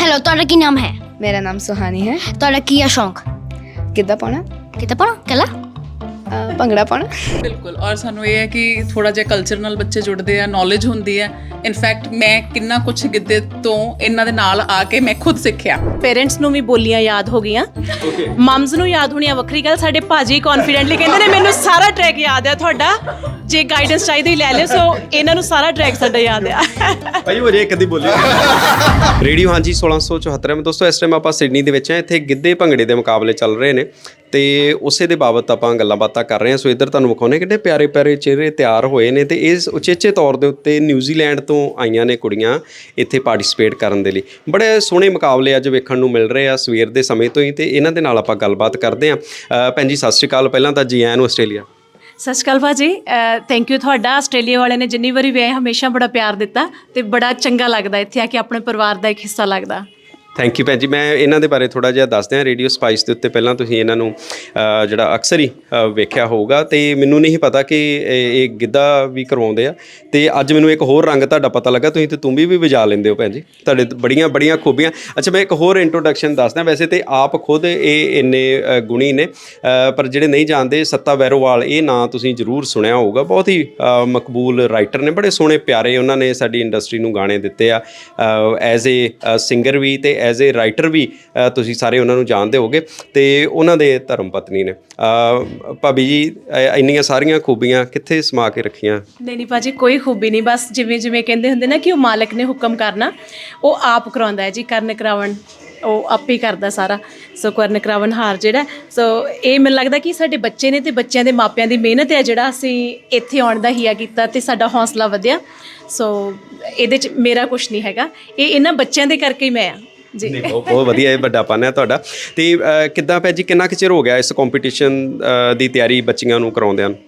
Hello ਤੁਹਾਡਾ ਕੀ ਨਾਮ ਹੈ ਮੇਰਾ ਨਾਮ ਸੁਹਾਨੀ ਹੈ ਤੁਹਾਡਾ ਕੀ ਹੈ ਸ਼ੌਂਕ ਕਿੱਦਾਂ ਪਾਉਣਾ ਕਿਤੇ ਪੜੋ ਕੱਲਾ ਅਹ ਭੰਗੜਾ ਪਾਉਣਾ। ਬਿਲਕੁਲ ਔਰ ਸਾਨੂੰ ਇਹ ਹੈ ਕਿ ਥੋੜਾ ਜਿਹਾ ਕਲਚਰ ਨਾਲ ਬੱਚੇ ਜੁੜਦੇ ਆ ਨੌਲੇਜ ਹੁੰਦੀ ਹੈ। ਇਨਫੈਕਟ ਮੈਂ ਕਿੰਨਾ ਕੁਝ ਗਿੱਧੇ ਤੋਂ ਇਹਨਾਂ ਦੇ ਨਾਲ ਆ ਕੇ ਮੈਂ ਖੁਦ ਸਿੱਖਿਆ। ਪੇਰੈਂਟਸ ਨੂੰ ਵੀ ਬੋਲੀਆਂ ਯਾਦ ਹੋ ਗਈਆਂ। ਮਮਸ ਨੂੰ ਯਾਦ ਹੋਣੀਆਂ ਵੱਖਰੀ ਗੱਲ ਸਾਡੇ ਭਾਜੀ ਕੌਨਫੀਡੈਂਟਲੀ ਕਹਿੰਦੇ ਨੇ ਮੈਨੂੰ ਸਾਰਾ ਟਰੈਕ ਯਾਦ ਹੈ ਤੁਹਾਡਾ। ਜੇ ਗਾਈਡੈਂਸ ਚਾਹੀਦੀ ਲੈ ਲਿਓ ਸੋ ਇਹਨਾਂ ਨੂੰ ਸਾਰਾ ਟਰੈਕ ਸਾਡਾ ਯਾਦ ਆ ਭਾਈ ਉਹ ਜੇ ਕਦੀ ਬੋਲੀ। ਰੇਡੀਓ ਹਾਂਜੀ 1674 ਮੈਂ ਦੋਸਤੋ ਇਸ ਟਾਈਮ ਆਪਾਂ ਸਿਡਨੀ ਦੇ ਵਿੱਚ ਹਾਂ। ਇੱਥੇ ਗਿੱਧੇ ਭੰਗੜੇ ਦੇ ਮੁਕਾਬਲੇ ਚੱਲ ਰਹੇ ਨੇ। ਤੇ ਉਸੇ ਦੇ ਬਾਬਤ ਆਪਾਂ ਗੱਲਾਂ ਬਾਤਾਂ ਕਰ ਰਹੇ ਹਾਂ। ਸੋ ਇੱਧਰ ਤੁਹਾਨੂੰ ਵਿਖਾਉਣੇ ਕਿੰਨੇ ਪਿਆਰੇ ਪਿਆਰੇ ਚਿਹਰੇ ਤਿਆਰ ਹੋਏ ਨੇ ਤੇ ਇਸ ਉਚੇਚੇ ਤੌਰ ਦੇ ਉੱਤੇ ਨਿਊਜ਼ੀਲੈਂਡ ਤੋਂ ਆਈਆਂ ਨੇ ਕੁੜੀਆਂ ਇੱਥੇ ਪਾਰਟਿਸਿਪੇਟ ਕਰਨ ਦੇ ਲਈ। ਬੜੇ ਸੋਹਣੇ ਮੁਕਾਬਲੇ ਅੱਜ ਵੇਖਣ ਨੂੰ ਮਿਲ ਰਹੇ ਆ ਸਵੇਰ ਦੇ ਸਮੇਂ ਤੋਂ ਹੀ ਤੇ ਇਹਨਾਂ ਦੇ ਨਾਲ ਆਪਾਂ ਗੱਲਬਾਤ ਕਰਦੇ ਹਾਂ। ਭੈਣ ਜੀ, ਸਤਿ ਸ਼੍ਰੀ ਅਕਾਲ। ਪਹਿਲਾਂ ਤਾਂ ਜੀ ਆਇਆਂ ਨੂੰ ਆਸਟ੍ਰੇਲੀਆ। ਸਤਿ ਸ਼੍ਰੀ ਅਕਾਲ ਭਾਜੀ। ਥੈਂਕ ਯੂ ਤੁਹਾਡਾ ਆਸਟ੍ਰੇਲੀਆ ਵਾਲਿਆਂ ਨੇ ਜਿੰਨੀ ਵਾਰੀ ਵੀ ਆਏ, ਹਮੇਸ਼ਾ ਬੜਾ ਪਿਆਰ ਦਿੱਤਾ ਤੇ ਬੜਾ ਚੰਗਾ ਲੱਗਦਾ ਇੱਥੇ ਆ ਕੇ ਆਪਣੇ ਪਰਿਵਾਰ ਦਾ ਇੱਕ ਹਿੱਸਾ ਲੱਗਦਾ। ਥੈਂਕ ਯੂ ਭੈਣ ਜੀ। ਮੈਂ ਇਹਨਾਂ ਦੇ ਬਾਰੇ ਥੋੜਾ ਜਿਹਾ ਦੱਸਦੇ ਹਾਂ। ਰੇਡੀਓ ਸਪਾਈਸ ਦੇ ਉੱਤੇ ਪਹਿਲਾਂ ਤੁਸੀਂ ਇਹਨਾਂ ਨੂੰ ਅਹ, ਜਿਹੜਾ ਅਕਸਰ ਹੀ ਅਹ, ਵੇਖਿਆ ਹੋਊਗਾ। ਤੇ ਮੈਨੂੰ ਨਹੀਂ ਪਤਾ ਕਿ ਇਹ ਇਹ ਗਿੱਧਾ ਵੀ ਕਰਵਾਉਂਦੇ ਆ। ਤੇ ਅੱਜ ਮੈਨੂੰ ਇੱਕ ਹੋਰ ਰੰਗ ਤੁਹਾਡਾ ਪਤਾ ਲੱਗਾ। ਤੁਸੀਂ ਤੇ ਤੂੰ ਵੀ ਵਜਾ ਲੈਂਦੇ ਹੋ ਭੈਣ ਜੀ। ਤੁਹਾਡੇ ਤੇ ਬੜੀਆਂ ਬੜੀਆਂ ਖੂਬੀਆਂ। ਅੱਛਾ ਮੈਂ ਇੱਕ ਹੋਰ ਇੰਟਰੋਡਕਸ਼ਨ ਦੱਸਦਾ। ਵੈਸੇ ਤੇ ਆਪ ਖੁਦ ਇਹ ਇੰਨੇ ਅਹ, ਗੁਣੀ ਨੇ। ਅਹ, ਪਰ ਜਿਹੜੇ ਨਹੀਂ ਜਾਣਦੇ ਸੱਤਾ ਵੈਰੋਵਾਲ ਇਹ ਨਾਂ ਤੁਸੀਂ ਜ਼ਰੂਰ ਸੁਣਿਆ ਹੋਊਗਾ। ਬਹੁਤ ਹੀ ਅਹ, ਮਕਬੂਲ ਰਾਈਟਰ ਨੇ। ਬੜੇ ਸੋਹਣੇ ਪਿਆਰੇ ਉਹਨਾਂ ਨੇ ਸਾਡੀ ਇੰਡਸਟਰੀ ਨੂੰ ਗਾਣੇ ਦਿੱਤੇ ਆ। ਐਜ਼ ਏ ਸਿੰਗਰ ਵੀ ਤੇ ਐਜ਼ ਏ ਰਾਈਟਰ ਵੀ ਤੁਸੀਂ ਸਾਰੇ ਉਹਨਾਂ ਨੂੰ ਜਾਣਦੇ ਹੋਗੇ ਤੇ ਉਹਨਾਂ ਦੇ ਧਰਮ ਪਤਨੀ ਨੇ। ਅਹ, ਭਾਬੀ ਜੀ ਇੰਨੀਆਂ ਸਾਰੀਆਂ ਖੂਬੀਆਂ ਕਿੱਥੇ ਸਮਾ ਕੇ ਰੱਖੀਆਂ? ਨਹੀਂ ਨਹੀਂ ਭਾਜੀ ਕੋਈ ਖੂਬੀ ਨਹੀਂ। ਬਸ ਜਿਵੇਂ ਜਿਵੇਂ ਕਹਿੰਦੇ ਹੁੰਦੇ ਨਾ ਕਿ ਉਹ ਮਾਲਕ ਨੇ ਹੁਕਮ ਕਰਨਾ ਉਹ ਆਪ ਕਰਾਉਂਦਾ ਹੈ ਜੀ ਕਰਨ ਕਰਾਵਣ। ਉਹ ਆਪੇ ਕਰਦਾ ਸਾਰਾ। ਸੋ ਕਰਨ ਕਰਾਵਣ ਹਾਰ ਜਿਹੜਾ ਸੋ ਇਹ ਮੈਨੂੰ ਲੱਗਦਾ ਕਿ ਸਾਡੇ ਬੱਚੇ ਨੇ ਤੇ ਬੱਚਿਆਂ ਦੇ ਮਾਪਿਆਂ ਦੀ ਮਿਹਨਤ ਹੈ ਜਿਹੜਾ ਅਸੀਂ ਇੱਥੇ ਆਉਣ ਦਾ ਹੀਆ ਕੀਤਾ ਤੇ ਸਾਡਾ ਹੌਸਲਾ ਵਧਿਆ। ਸੋ ਇਹਦੇ ਚ ਮੇਰਾ ਕੁਝ ਨਹੀਂ ਹੈਗਾ। ਇਹ ਇਹਨਾਂ ਬੱਚਿਆਂ ਦੇ ਕਰਕੇ ਹੀ ਮੈਂ ਆ। ਜੀ। ਨਹੀਂ ਬਹੁਤ ਬਹੁਤ ਵਧੀਆ ਇਹ ਵੱਡਾ ਪਨ ਹੈ ਤੁਹਾਡਾ। ਤੇ ਕਿੱਦਾਂ ਭੈਣ ਜੀ ਕਿੰਨਾ ਕੁ ਚਿਰ ਹੋ ਗਿਆ ਇਸ ਕੰਪੀਟੀਸ਼ਨ ਦੀ ਤਿਆਰੀ ਬੱਚੀਆਂ ਨੂੰ ਕਰਾਉਂਦਿਆਂ ਨੂੰ?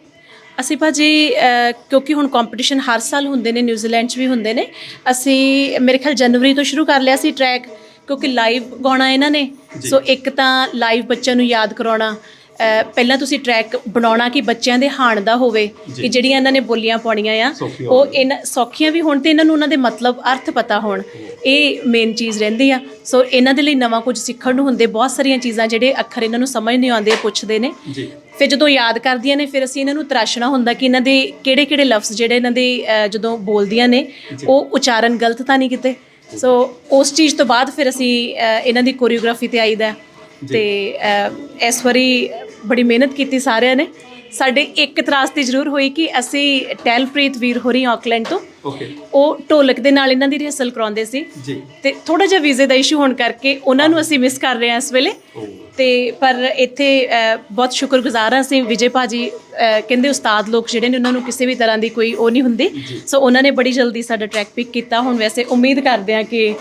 ਅਸੀਂ ਭਾਜੀ ਅਹ, ਕਿਉਂਕਿ ਹੁਣ ਕੰਪੀਟੀਸ਼ਨ ਹਰ ਸਾਲ ਹੁੰਦੇ ਨੇ ਨਿਊਜ਼ੀਲੈਂਡ 'ਚ ਵੀ ਹੁੰਦੇ ਨੇ। ਅਸੀਂ ਮੇਰੇ ਖਿਆਲ ਜਨਵਰੀ ਤੋਂ ਸ਼ੁਰੂ ਕਰ ਲਿਆ ਸੀ ਟਰੈਕ ਕਿਉਂਕਿ ਲਾਈਵ ਗਾਉਣਾ ਇਹਨਾਂ ਨੇ। ਸੋ ਇੱਕ ਤਾਂ ਲਾਈਵ ਬੱਚਿਆਂ ਨੂੰ ਯਾਦ ਕਰਾਉਣਾ ਪਹਿਲਾਂ ਤੁਸੀਂ ਟਰੈਕ ਬਣਾਉਣਾ ਕਿ ਬੱਚਿਆਂ ਦੇ ਹਾਣ ਦਾ ਹੋਵੇ ਕਿ ਜਿਹੜੀਆਂ ਇਹਨਾਂ ਨੇ ਬੋਲੀਆਂ ਪਾਉਣੀਆਂ ਆ ਉਹ ਇਹਨਾਂ ਸੌਖੀਆਂ ਵੀ ਹੋਣ ਤੇ ਇਹਨਾਂ ਨੂੰ ਉਹਨਾਂ ਦੇ ਮਤਲਬ ਅਰਥ ਪਤਾ ਹੋਣ। ਇਹ ਮੇਨ ਚੀਜ਼ ਰਹਿੰਦੀ ਆ। ਸੋ ਇਹਨਾਂ ਦੇ ਲਈ ਨਵਾਂ ਕੁਝ ਸਿੱਖਣ ਨੂੰ ਹੁੰਦੇ ਬਹੁਤ ਸਾਰੀਆਂ ਚੀਜ਼ਾਂ ਜਿਹੜੇ ਅੱਖਰ ਇਹਨਾਂ ਨੂੰ ਸਮਝ ਨਹੀਂ ਆਉਂਦੇ ਪੁੱਛਦੇ ਨੇ। ਫਿਰ ਜਦੋਂ ਯਾਦ ਕਰਦੀਆਂ ਨੇ ਫਿਰ ਅਸੀਂ ਇਹਨਾਂ ਨੂੰ ਤਰਾਸ਼ਣਾ ਹੁੰਦਾ ਕਿ ਇਹਨਾਂ ਦੇ ਕਿਹੜੇ ਕਿਹੜੇ ਲਫ਼ਜ਼ ਜਿਹੜੇ ਇਹਨਾਂ ਦੇ ਜਦੋਂ ਬੋਲਦੀਆਂ ਨੇ ਉਹ ਉਚਾਰਨ ਗਲਤ ਤਾਂ ਨਹੀਂ ਕਿਤੇ। ਸੋ ਉਸ ਚੀਜ਼ ਤੋਂ ਬਾਅਦ ਫਿਰ ਅਸੀਂ ਇਹਨਾਂ ਦੀ ਕੋਰੀਓਗ੍ਰਾਫੀ ਤੇ ਆਈਦਾ। ਹੈ। ਤੇ ਇਸ ਵਾਰੀ ਬੜੀ ਮਿਹਨਤ ਕੀਤੀ ਸਾਰਿਆਂ ਨੇ। ਸਾਡੇ ਇੱਕ ਤਰਾਸਤੀ ਜ਼ਰੂਰ ਹੋਈ ਕਿ ਅਸੀਂ ਟੈਲਪ੍ਰੀਤ ਵੀਰ ਹੋਰੀ ਆਕਲੈਂਡ ਤੋਂ। ਓਕੇ। ਉਹ ਢੋਲਕ ਦੇ ਨਾਲ ਇਹਨਾਂ ਦੀ ਰਿਹਰਸਲ ਕਰਾਉਂਦੇ ਸੀ। ਜੀ। ਤੇ ਥੋੜਾ ਜਿਹਾ ਵੀਜ਼ੇ ਦਾ ਇਸ਼ੂ ਹੋਣ ਕਰਕੇ ਉਹਨਾਂ ਨੂੰ ਅਸੀਂ ਮਿਸ ਕਰ ਰਹੇ ਹਾਂ ਇਸ ਵੇਲੇ। ਤੇ ਪਰ ਇੱਥੇ ਬਹੁਤ ਸ਼ੁਕਰਗੁਜ਼ਾਰ ਹਾਂ ਅਸੀਂ ਵਿਜੇ ਭਾਜੀ ਕਹਿੰਦੇ ਉਸਤਾਦ ਲੋਕ ਜਿਹੜੇ ਨੇ ਉਹਨਾਂ ਨੂੰ ਕਿਸੇ ਵੀ ਤਰ੍ਹਾਂ ਦੀ ਕੋਈ ਉਹ ਨਹੀਂ ਹੁੰਦੀ। ਸੋ ਉਹਨਾਂ ਨੇ ਬੜੀ ਜਲਦੀ ਸਾਡਾ ਟਰੈਕ ਪਿਕ ਕੀਤਾ। ਹੁਣ ਵੈਸੇ ਉਮੀਦ ਕਰਦੇ ਹਾਂ ਕਿ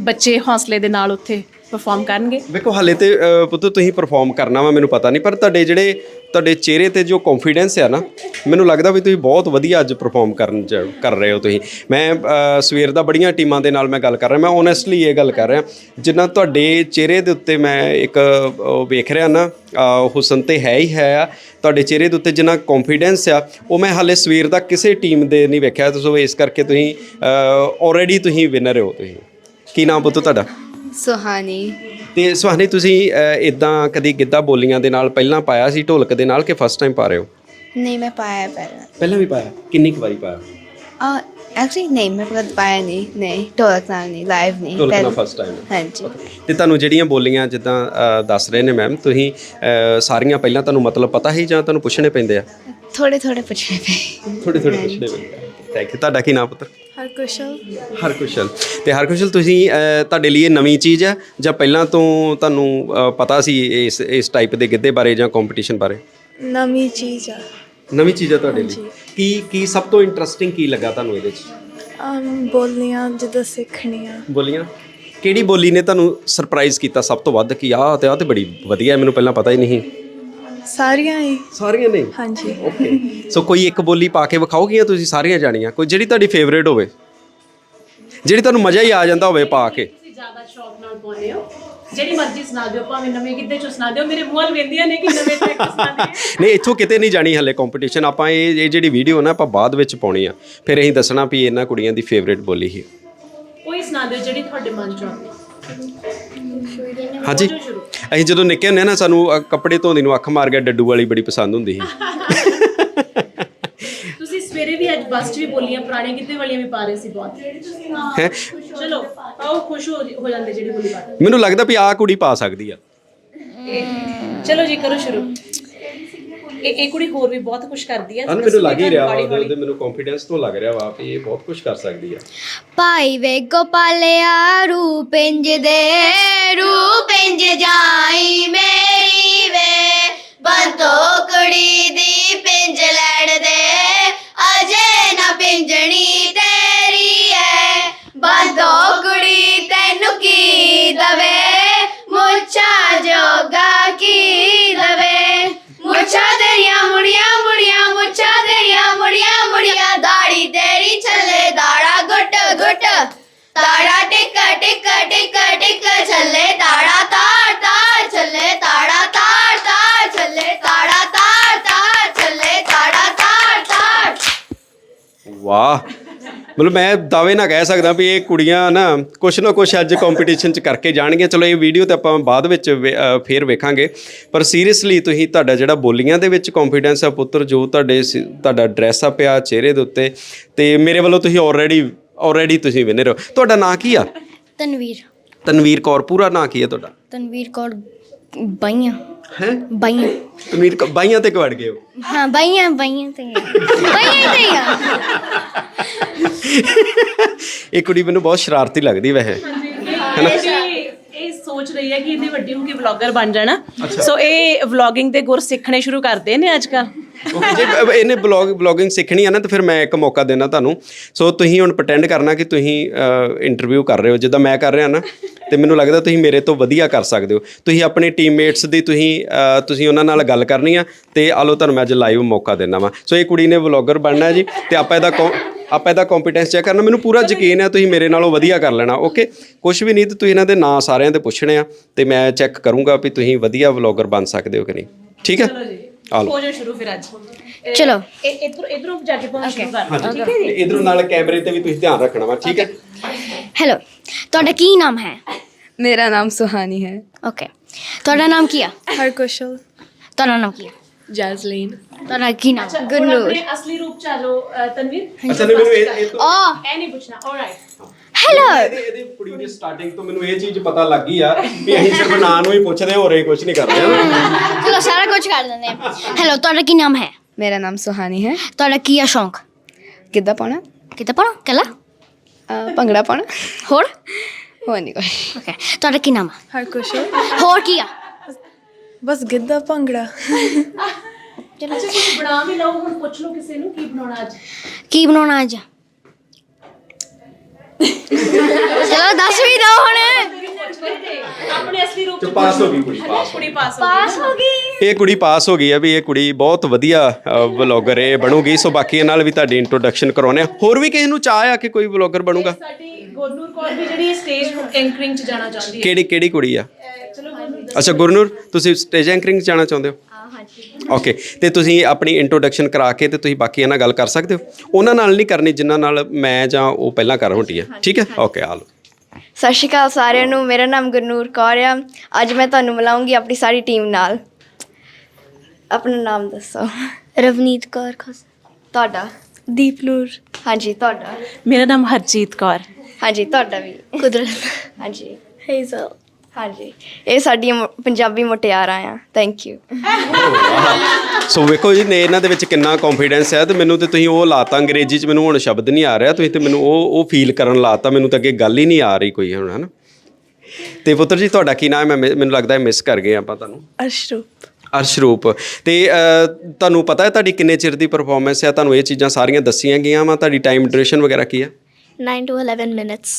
ਬੱਚੇ ਹੌਸਲੇ ਦੇ ਨਾਲ ਉੱਥੇ ਪਰਫਾਰਮ ਕਰਨਗੇ? ਵੇਖੋ ਹਾਲੇ ਤੇ ਅਹ, ਪੁੱਤ ਤੁਸੀਂ ਪਰਫਾਰਮ ਕਰਨਾ ਵਾ ਮੈਨੂੰ ਪਤਾ ਨਹੀਂ ਪਰ ਤੁਹਾਡੇ ਜਿਹੜੇ ਤੁਹਾਡੇ ਚਿਹਰੇ ਤੇ ਜੋ ਕੌਨਫੀਡੈਂਸ ਆ ਨਾ ਮੈਨੂੰ ਲੱਗਦਾ ਵੀ ਤੁਸੀਂ ਬਹੁਤ ਵਧੀਆ ਅੱਜ ਪਰਫਾਰਮ ਕਰਨ ਚ ਕਰ ਰਹੇ ਹੋ ਤੁਸੀਂ। ਮੈਂ ਅਹ, ਸਵੇਰ ਦਾ ਬੜੀਆਂ ਟੀਮਾਂ ਦੇ ਨਾਲ ਮੈਂ ਗੱਲ ਕਰ ਰਿਹਾ ਮੈਂ ਓਨੈਸਟਲੀ ਇਹ ਗੱਲ ਕਰ ਰਿਹਾ ਜਿੰਨਾ ਤੁਹਾਡੇ ਚਿਹਰੇ ਦੇ ਉੱਤੇ ਮੈਂ ਇੱਕ ਉਹ ਵੇਖ ਰਿਹਾ ਨਾ ਅਹ, ਹੁਸਨ ਤੇ ਹੈ ਹੀ ਹੈ ਆ ਤੁਹਾਡੇ ਚਿਹਰੇ ਦੇ ਉੱਤੇ ਜਿੰਨਾ ਕੌਨਫੀਡੈਂਸ ਆ ਉਹ ਮੈਂ ਹਾਲੇ ਸਵੇਰ ਦਾ ਕਿਸੇ ਟੀਮ ਦੇ ਨਹੀਂ ਵੇਖਿਆ ਸੋ ਇਸ ਕਰਕੇ ਤੁਸੀਂ ਆਲਰੇਡੀ ਤੁਸੀਂ ਵਿਨਰ ਹੋ ਤੁਸੀਂ। ਕੀ ਨਾਮ ਪੁੱਤ ਤੁਹਾਡਾ? ਸੁਹਾਨੀ। ਤੇ ਸੁਹਾਨੀ ਤੁਸੀਂ ਇਦਾਂ ਕਦੀ ਗਿੱਧਾ ਬੋਲੀਆਂ ਦੇ ਨਾਲ ਪਹਿਲਾਂ ਪਾਇਆ ਸੀ ਢੋਲਕ ਦੇ ਨਾਲ ਕਿ ਫਸਟ ਟਾਈਮ ਪਾ ਰਹੇ ਹੋ? ਨਹੀਂ ਮੈਂ ਪਾਇਆ ਪਹਿਲਾਂ। ਪਹਿਲਾਂ ਵੀ ਪਾਇਆ? ਕਿੰਨੀ ਕੁ ਵਾਰੀ ਪਾਇਆ? ਆ ਐਕਚੁਅਲੀ ਨਹੀਂ ਮੈਂ ਕਦੇ ਪਾਇਆ ਨਹੀਂ। ਨਹੀਂ ਢੋਲਕ ਨਾਲ ਨਹੀਂ ਲਾਈਵ ਨਹੀਂ। ਢੋਲਕ ਨਾਲ ਫਸਟ ਟਾਈਮ ਹਾਂਜੀ। ਤੇ ਤੁਹਾਨੂੰ ਜਿਹੜੀਆਂ ਬੋਲੀਆਂ ਜਿੱਦਾਂ ਦੱਸ ਰਹੇ ਨੇ ਮੈਮ ਤੁਸੀਂ ਸਾਰੀਆਂ ਪਹਿਲਾਂ ਤੁਹਾਨੂੰ ਮਤਲਬ ਪਤਾ ਹੀ ਜਾਂ ਤੁਹਾਨੂੰ ਪੁੱਛਣੇ ਪੈਂਦੇ ਆ? ਥੋੜੇ ਥੋੜੇ ਪੁੱਛਣੇ ਪਏ। ਥੋੜੇ ਥੋੜੇ ਪੁੱਛਣੇ ਪੈਂਦੇ ਥੈਂਕ ਯੂ ਤੁਹਾਡਾ ਕੀ ਨਾਮ ਪੁੱਤਰ? ਹਰਕੁਸ਼ਲ। ਹਰਕੁਸ਼ਲ। ਤੇ ਹਰਕੁਸ਼ਲ ਤੁਸੀਂ ਤੁਹਾਡੇ ਲਈ ਇਹ ਨਵੀਂ ਚੀਜ਼ ਹੈ ਜਾਂ ਪਹਿਲਾਂ ਤੋਂ ਤੁਹਾਨੂੰ ਪਤਾ ਸੀ ਇਸ ਇਸ ਟਾਈਪ ਦੇ ਗਿੱਧੇ ਬਾਰੇ ਜਾਂ ਕੰਪੀਟੀਸ਼ਨ ਬਾਰੇ? ਨਵੀਂ ਚੀਜ਼ ਆ। ਨਵੀਂ ਚੀਜ਼ ਹੈ ਤੁਹਾਡੇ ਲਈ। ਕੀ ਕੀ ਸਭ ਤੋਂ ਇੰਟਰਸਟਿੰਗ ਕੀ ਲੱਗਾ ਤੁਹਾਨੂੰ ਇਹਦੇ 'ਚ? ਅਮ ਬੋਲੀਆਂ ਜਿੱਦਾਂ ਸਿੱਖਣੀਆਂ। ਬੋਲੀਆਂ? ਕਿਹੜੀ ਬੋਲੀ ਨੇ ਤੁਹਾਨੂੰ ਸਰਪ੍ਰਾਈਜ਼ ਕੀਤਾ ਸਭ ਤੋਂ ਵੱਧ? ਕਿ ਆਹ ਤੇ ਆਹ ਤੇ ਬੜੀ ਵਧੀਆ ਹੈ, ਮੈਨੂੰ ਪਹਿਲਾਂ ਪਤਾ ਹੀ ਨਹੀਂ। ਸਾਰੀਆਂ ਹੀ। ਸਾਰੀਆਂ ਨੇ? ਹਾਂਜੀ। ਓਕੇ ਸੋ ਕੋਈ ਇੱਕ ਬੋਲੀ ਪਾ ਕੇ ਵਿਖਾਓਗੀਆਂ ਤੁਸੀਂ ਸਾਰੀਆਂ ਜਾਣੀਆਂ? ਕੋਈ ਜਿਹੜੀ ਤੁਹਾਡੀ ਫੇਵਰੇਟ ਹੋਵੇ। ਜਿਹੜੀ ਤੁਹਾਨੂੰ ਮਜ਼ਾ ਹੀ ਆ ਜਾਂਦਾ ਹੋਵੇ ਪਾ ਕੇ। ਤੁਸੀਂ ਜ਼ਿਆਦਾ ਸ਼ੌਕ ਨਾਲ ਪਾਉਂਦੇ ਹੋ। ਜਿਹੜੀ ਮਰਜ਼ੀ ਸੁਣਾ ਦਿਓ ਭਾਵੇਂ ਨਵੇਂ ਗਿੱਧੇ ਚੋਂ ਸੁਣਾ ਦਿਓ। ਮੇਰੇ ਮੂੰਹ ਵੱਲ ਵੇਂਦੀਆਂ ਨੇ ਕਿ ਨਵੇਂ ਟਰੈਕ ਸੁਣਾ ਨਹੀਂ ਇੱਥੋਂ ਕਿਤੇ ਨਹੀਂ ਜਾਣੀ ਹਲੇ ਕੰਪੀਟੀਸ਼ਨ ਆਪਾਂ ਇਹ ਇਹ ਜਿਹੜੀ ਵੀਡੀਓ ਨਾ ਆਪਾਂ ਬਾਅਦ ਵਿੱਚ ਪਾਉਣੀ ਆ। ਫਿਰ ਅਸੀਂ ਦੱਸਣਾ ਵੀ ਇਹਨਾਂ ਕੁੜੀਆਂ ਦੀ ਫੇਵਰੇਟ ਬੋਲੀ ਹੀ ਕੋਈ ਸੁਣਾ ਸੁਣਾ ਦਿਓ ਜਿਹੜੀ ਤੁਹਾਡੇ ਮਨ ਚ ਆਉਂਦੀ। ਹਾਂਜੀ। ਅਸੀਂ ਜਦੋਂ ਨਿੱਕੇ ਹੁੰਦੇ ਨਾ ਸਾਨੂੰ ਅ, ਕੱਪੜੇ ਧੋਂਦੀ ਨੂੰ ਅੱਖ ਮਾਰ ਗਿਆ ਡੱਡੂ ਵਾਲੀ ਬੜੀ ਪਸੰਦ ਹੁੰਦੀ ਸੀ। ਤੁਸੀਂ ਸਵੇਰੇ ਵੀ ਅੱਜ ਬੱਸ 'ਚ ਵੀ ਬੋਲੀਆਂ ਪੁਰਾਣੇ ਗਿੱਧੇ ਵਾਲੀਆਂ ਵੀ ਪਾ ਰਹੇ ਸੀ ਬਹੁਤ? ਹੈ? ਚਲੋ ਆਓ ਖੁਸ਼ ਹੋ ਹੋ ਜਾਂਦੇ ਜਿਹੜੀ ਬੋਲੀ ਪਾ ਰਹੇ। ਮੈਨੂੰ ਲੱਗਦਾ ਵੀ ਆਹ ਕੁੜੀ ਪਾ ਸਕਦੀ ਆ। ਚਲੋ ਜੀ ਕਰੋ ਸ਼ੁਰੂ। ਇਹ ਇਹ ਕੁੜੀ ਹੋਰ ਵੀ ਬਹੁਤ ਕੁਝ ਕਰਦੀ ਹੈ ਹਨ ਮੈਨੂੰ ਲੱਗ ਹੀ ਰਿਹਾ ਵਾ ਉਹਦੇ ਉਹਦੇ ਮੈਨੂੰ ਕੰਫੀਡੈਂਸ ਤੋਂ ਲੱਗ ਰਿਹਾ ਵਾ ਵੀ ਇਹ ਬਹੁਤ ਕੁਝ ਕਰ ਸਕਦੀ ਆ। ਭਾਈ ਵੇ ਗੋਪਾਲਿਆ ਰੂਪ ਇੰਜ ਦੇ ਰੂਪ ਇੰਜ ਜਾਈ ਮੇਰੀ ਵੇ। ਬੰਤੋ ਕੁੜੀ ਦੀ ਪਿੰਜ ਲੜ ਦੇ ਅਜੇ ਨਾ ਪਿੰਜਣੀ ਤੇਰੀ ਗੁੱਟ ਤਾੜਾ ਟਿਕ ਟਿਕ ਟਿਕ ਟਿਕ, ਛੱਲੇ ਤਾੜਾ, ਤਾੜ ਤਾੜ, ਛੱਲੇ ਤਾੜਾ, ਤਾੜ ਤਾੜ, ਛੱਲੇ ਤਾੜਾ, ਤਾੜ ਤਾੜ, ਛੱਲੇ ਤਾੜਾ, ਤਾੜ ਤਾੜ। ਵਾਹ। ਮਤਲਬ ਮੈਂ ਦਾਅਵੇ ਨਾ ਕਹਿ ਸਕਦਾ ਵੀ ਇਹ ਕੁੜੀਆਂ ਨਾ ਕੁਛ ਨਾ ਕੁਛ ਅੱਜ ਕੰਪੀਟੀਸ਼ਨ ਚ ਕਰਕੇ ਜਾਣਗੀਆਂ। ਚਲੋ, ਇਹ ਵੀਡੀਓ ਤੇ ਆਪਾਂ ਬਾਅਦ ਵਿੱਚ ਵੇ- ਫੇਰ ਵੇਖਾਂਗੇ। ਪਰ ਸੀਰੀਅਸਲੀ ਤੁਸੀਂ ਤੁਹਾਡਾ ਜਿਹੜਾ ਬੋਲੀਆਂ ਦੇ ਵਿੱਚ ਕੰਫੀਡੈਂਸ ਆ ਪੁੱਤਰ, ਜੋ ਤੁਹਾਡੇ ਤੁਹਾਡਾ ਡਰੈਸ ਅਪ ਆ ਚਿਹਰੇ ਦੇ ਉੱਤੇ, ਤੇ ਮੇਰੇ ਵੱਲੋਂ ਤੁਸੀਂ ਆਲਰੇਡੀ ਆਲਰੇਡੀ ਤੁਸੀਂ ਵਿਨਰ ਹੋ। ਤੁਹਾਡਾ ਨਾਂ ਕੀ ਆ? ਤਨਵੀਰ। ਤਨਵੀਰ ਕੌਰ ਪੂਰਾ ਨਾਂ ਕੀ ਆ ਤੁਹਾਡਾ? ਤਨਵੀਰ ਕੌਰ ਬਾਈਆਂ। ਹੈ? ਬਾਈਆਂ। ਤਨਵੀਰ ਕ- ਬਾਈਆਂ ਤੇ ਕਵੜ ਗਏ ਹੋ। ਹਾਂ ਬਾਈਆਂ ਬਾਈਆਂ ਤੇ। ਬਾਈਆਂ ਹੀ ਤੇ ਆ। ਇਹ ਕੁੜੀ ਮੈਨੂੰ ਬਹੁਤ ਸ਼ਰਾਰਤੀ ਲੱਗਦੀ ਵੈਸੇ। ਇਹ ਇਹ ਸੋਚ ਰਹੀ ਹੈ ਕਿ ਇਹਦੀ ਵੱਡੀ ਹੋ ਕੇ ਵਲੌਗਰ ਬਣ ਜਾਣਾ। ਸੋ ਇਹ ਵਲੌਗਿੰਗ ਦੇ ਗੁਰ ਸਿੱਖਣੇ ਸ਼ੁਰੂ ਕਰਦੇ ਨੇ ਅੱਜ ਕੱਲ ਓਕੇ ਜੇ ਬ- ਇਹਨੇ ਬਲੌਗ ਬਲੌਗਿੰਗ ਸਿੱਖਣੀ ਆ ਨਾ ਤਾਂ ਫਿਰ ਮੈਂ ਇੱਕ ਮੌਕਾ ਦੇਣਾ ਤੁਹਾਨੂੰ। ਸੋ ਤੁਸੀਂ ਹੁਣ ਪ੍ਰਟੈਂਡ ਕਰਨਾ ਕਿ ਤੁਸੀਂ ਇੰਟਰਵਿਊ ਕਰ ਰਹੇ ਹੋ ਜਿੱਦਾਂ ਮੈਂ ਕਰ ਰਿਹਾ ਨਾ ਤੇ ਮੈਨੂੰ ਲੱਗਦਾ ਤੁਸੀਂ ਮੇਰੇ ਤੋਂ ਵਧੀਆ ਕਰ ਸਕਦੇ ਹੋ। ਤੁਸੀਂ ਆਪਣੇ ਟੀਮਮੇਟਸ ਦੀ ਤੁਸੀਂ ਅ, ਤੁਸੀਂ ਉਹਨਾਂ ਨਾਲ ਗੱਲ ਕਰਨੀ ਆ ਤੇ ਆਲੋ ਤੁਹਾਨੂੰ ਮੈਂ ਅੱਜ ਲਾਈਵ ਮੌਕਾ ਦੇਣਾ ਵਾ। ਸੋ ਇਹ ਕੁੜੀ ਨੇ ਵਲੌਗਰ ਬਣਨਾ ਜੀ ਤੇ ਆਪਾਂ ਇਹਦਾ ਕੌ- ਆਪਾਂ ਇਹਦਾ ਕੰਪੀਟੈਂਸ ਚੈੱਕ ਕਰਨਾ। ਮੈਨੂੰ ਪੂਰਾ ਯਕੀਨ ਹੈ ਤੁਸੀਂ ਮੇਰੇ ਨਾਲੋਂ ਵਧੀਆ ਕਰ ਲੈਣਾ ਓਕੇ ਕੁਝ ਵੀ ਨਹੀਂ ਤੇ ਤੁਸੀਂ ਇਹਨਾਂ ਦੇ ਨਾਂ ਸਾਰਿਆਂ ਦੇ ਪੁੱਛਣੇ ਆ ਤੇ ਮੈਂ ਚੈੱਕ ਕਰੂੰਗਾ ਵੀ ਤੁਸੀਂ ਵਧੀਆ ਵਲੌਗਰ ਬਣ ਸਕਦੇ ਹੋ ਕਿ ਨਹੀਂ। ਠੀਕ ਹੈ? ਆ ਲਓ। ਹੋ ਜਾ ਸ਼ੁਰੂ ਫਿਰ ਅੱਜ। ਚਲੋ। ਇਧਰ ਇਧਰੋਂ ਜਾ ਕੇ ਪਹੁੰਚ ਸ਼ੁਰੂ ਕਰ ਠੀਕ ਹੈ ਜੀ ਇਧਰੋਂ ਨਾਲ ਕੈਮਰੇ ਤੇ ਵੀ ਤੁਸੀਂ ਧਿਆਨ ਰੱਖਣਾ ਵਾ ਠੀਕ ਹੈ? ਹੈਲੋ ਤੁਹਾਡਾ ਕੀ ਨਾਮ ਹੈ? ਮੇਰਾ ਨਾਮ ਸੁਹਾਨੀ ਹੈ। ਓਕੇ ਤੁਹਾਡਾ ਨਾਮ ਕੀ ਆ? ਹਰਕੁਸ਼ਲ। ਤੁਹਾਡਾ ਨਾਮ ਕੀ ਆ? ਜੈਸਲੀਨ। ਤੁਹਾਡਾ ਕੀ ਨਾਮ ਗੁਰਨੂਰ ਆਪਣੇ ਅਸਲੀ ਰੂਪ ਚ ਆ ਜਾਓ ਅ, ਤਨਵੀਰ। ਅੱਛਾ ਨਹੀਂ ਮੈਨੂੰ ਇਹ ਇਹ ਤੋਂ ਆ ਐ ਨਹੀਂ ਪੁੱਛਣਾ ਆਲਰਾਈਟ ਹੈਲੋ ਇਹਦੇ ਇਹਦੇ ਕੁੜੀ ਦੀ ਸਟਾਰਟਿੰਗ ਤੋਂ ਮੈਨੂੰ ਇਹ ਚੀਜ਼ ਪਤਾ ਲੱਗ ਗਈ ਆ ਵੀ ਅਸੀਂ ਸਿਰਫ ਨਾਂ ਨੂੰ ਹੀ ਪੁੱਛਦੇ ਹੋ ਰਹੇ ਕੁਝ ਨਹੀਂ ਕਰਦੇ ਹਨਾ ਚਲੋ ਸਾਰਾ ਕੁਝ ਕਰ ਦਿੰਦੇ ਹਾਂ। ਹੈਲੋ ਤੁਹਾਡਾ ਕੀ ਨਾਮ ਹੈ? ਮੇਰਾ ਨਾਮ ਸੁਹਾਨੀ ਹੈ। ਤੁਹਾਡਾ ਕੀ ਆ ਸ਼ੌਂਕ? ਕਿੱਦਾਂ ਪਾਉਣਾ। ਕਿਤੇ ਪੜੋ ਕਲਾ ਅਹ ਭੰਗੜਾ ਪਾਉਣਾ। ਹੋਰ? ਹੋ ਨਹੀਂ ਕੋਈ ਓਕੇ ਤੁਹਾਡਾ ਕੀ ਨਾਮ ਆ? ਹੋਰ ਕੀ ਆ? ਬਸ ਗਿੱਧਾ ਭੰਗੜਾ। ਅੱਛਾ ਤੁਸੀਂ ਬਣਾ ਵੀ ਲਓ ਹੁਣ ਪੁੱਛ ਲਓ ਕਿਸੇ ਨੂੰ ਕੀ ਬਣਾਉਣਾ ਅੱਜ। ਕੀ ਬਣਾਉਣਾ ਅੱਜ? ਚਲੋ ਦੱਸ ਵੀ ਦੋ ਹੁਣ। ਆਪਣੇ ਅਸਲੀ ਰੂਪ ਪਾਸ ਹੋ ਗਈ ਕੁੜੀ ਪਾਸ ਕੁੜੀ ਪਾਸ ਹੋ ਗਈ। ਹੋ ਗਈ। ਇਹ ਕੁੜੀ ਪਾਸ ਹੋ ਗਈ ਆ ਵੀ ਇਹ ਕੁੜੀ ਬਹੁਤ ਵਧੀਆ ਵਲੌਗਰ ਇਹ ਬਣੂਗੀ। ਸੋ ਬਾਕੀਆਂ ਨਾਲ ਵੀ ਤੁਹਾਡੀ ਇੰਟਰੋਡਕਸ਼ਨ ਕਰਾਉਣੇ ਆ ਹੋਰ ਵੀ ਕਿਸੇ ਨੂੰ ਚਾਹ ਆ ਕਿ ਕੋਈ ਵਲੌਗਰ ਬਣੂਗਾ? ਸਾਡੀ ਗੁਰਨੂਰ ਕੌਰ ਵੀ ਜਿਹੜੀ ਸਟੇਜ ਐਂਕਰਿੰਗ ਚ ਜਾਣਾ ਚਾਹੁੰਦੀ ਹੈ। ਕਿਹੜੀ ਕਿਹੜੀ ਕੁੜੀ ਆ? ਅੱਛਾ ਗੁਰਨੂਰ ਤੁਸੀਂ ਸਟੇਜ ਐਂਕਰਿੰਗ ਜਾਣਾ ਚਾਹੁੰਦੇ ਹੋ? ਓਕੇ ਤੇ ਤੁਸੀਂ ਆਪਣੀ ਇੰਟਰੋਡਕਸ਼ਨ ਕਰਾ ਕੇ ਤੇ ਤੁਸੀਂ ਬਾਕੀਆਂ ਨਾਲ ਗੱਲ ਕਰ ਸਕਦੇ ਹੋ? ਉਹਨਾਂ ਨਾਲ ਨਹੀਂ ਕਰਨੀ ਜਿਨ੍ਹਾਂ ਨਾਲ ਮੈਂ ਜਾਂ ਉਹ ਪਹਿਲਾਂ ਕਰ ਹੁੰਦੀ ਹੈ। ਠੀਕ ਹੈ? ਓਕੇ ਆ ਲਓ। ਸਤਿ ਸ਼੍ਰੀ ਅਕਾਲ ਸਾਰਿਆਂ ਨੂੰ। ਮੇਰਾ ਨਾਮ ਗੁਰਨੂਰ ਕੌਰ ਆ। ਅੱਜ ਮੈਂ ਤੁਹਾਨੂੰ ਮਿਲਾਉਂਗੀ ਆਪਣੀ ਸਾਰੀ ਟੀਮ ਨਾਲ। ਆਪਣਾ ਨਾਮ ਦੱਸੋ। ਰਵਨੀਤ ਕੌਰ ਖਸ। ਤੁਹਾਡਾ? ਦੀਪਨੂਰ ਹਾਂਜੀ ਤੁਹਾਡਾ? ਮੇਰਾ ਨਾਮ ਹਰਜੀਤ ਕੌਰ। ਹਾਂਜੀ ਤੁਹਾਡਾ ਵੀ। ਕੁਦਰਤ। ਹਾਂਜੀ। ਹੇਜ਼ਲ। ਹਾਂਜੀ। ਇਹ ਸਾਡੀਆਂ ਮੁ- ਪੰਜਾਬੀ ਮੁਟਿਆਰਾਂ ਆ। ਥੈਂਕ ਯੂ ਸੋ ਵੇਖੋ ਜੀ ਨੇ ਇਹਨਾਂ ਦੇ ਵਿੱਚ ਕਿੰਨਾ ਕੌਨਫੀਡੈਂਸ ਹੈ ਤੇ ਮੈਨੂੰ ਤੇ ਤੁਸੀਂ ਉਹ ਲਾਤਾ ਅੰਗਰੇਜ਼ੀ 'ਚ ਮੈਨੂੰ ਹੁਣ ਸ਼ਬਦ ਨਹੀਂ ਆ ਰਿਹਾ। ਤੁਸੀਂ ਤੇ ਮੈਨੂੰ ਉਹ ਉਹ ਫੀਲ ਕਰਨ ਲਾਤਾ ਮੈਨੂੰ ਤਾਂ ਅੱਗੇ ਗੱਲ ਹੀ ਨਹੀਂ ਆ ਰਹੀ ਕੋਈ ਹੁਣ ਹਨਾ? ਤੇ ਪੁੱਤਰ ਜੀ ਤੁਹਾਡਾ ਕੀ ਨਾਮ ਹੈ? ਮੈਂ- ਮੈਨੂੰ ਲੱਗਦਾ ਹੈ ਮਿਸ ਕਰ ਗਏ ਆਪਾਂ ਤੁਹਾਨੂੰ। ਅਸ਼ਰੂਪ। ਅਰਸ਼ਰੂਪ ਤੇ ਤੁਹਾਨੂੰ ਪਤਾ ਹੈ ਤੁਹਾਡੀ ਕਿੰਨੇ ਚਿਰ ਦੀ ਪਰਫਾਰਮੈਂਸ ਹੈ? ਤੁਹਾਨੂੰ ਇਹ ਚੀਜ਼ਾਂ ਸਾਰੀਆਂ ਦੱਸੀਆਂ ਗਈਆਂ ਵਾ? ਤੁਹਾਡੀ ਟਾਈਮ ਡਿਊਰੇਸ਼ਨ ਵਗੈਰਾ ਕੀ ਹੈ? 9 to 11 minutes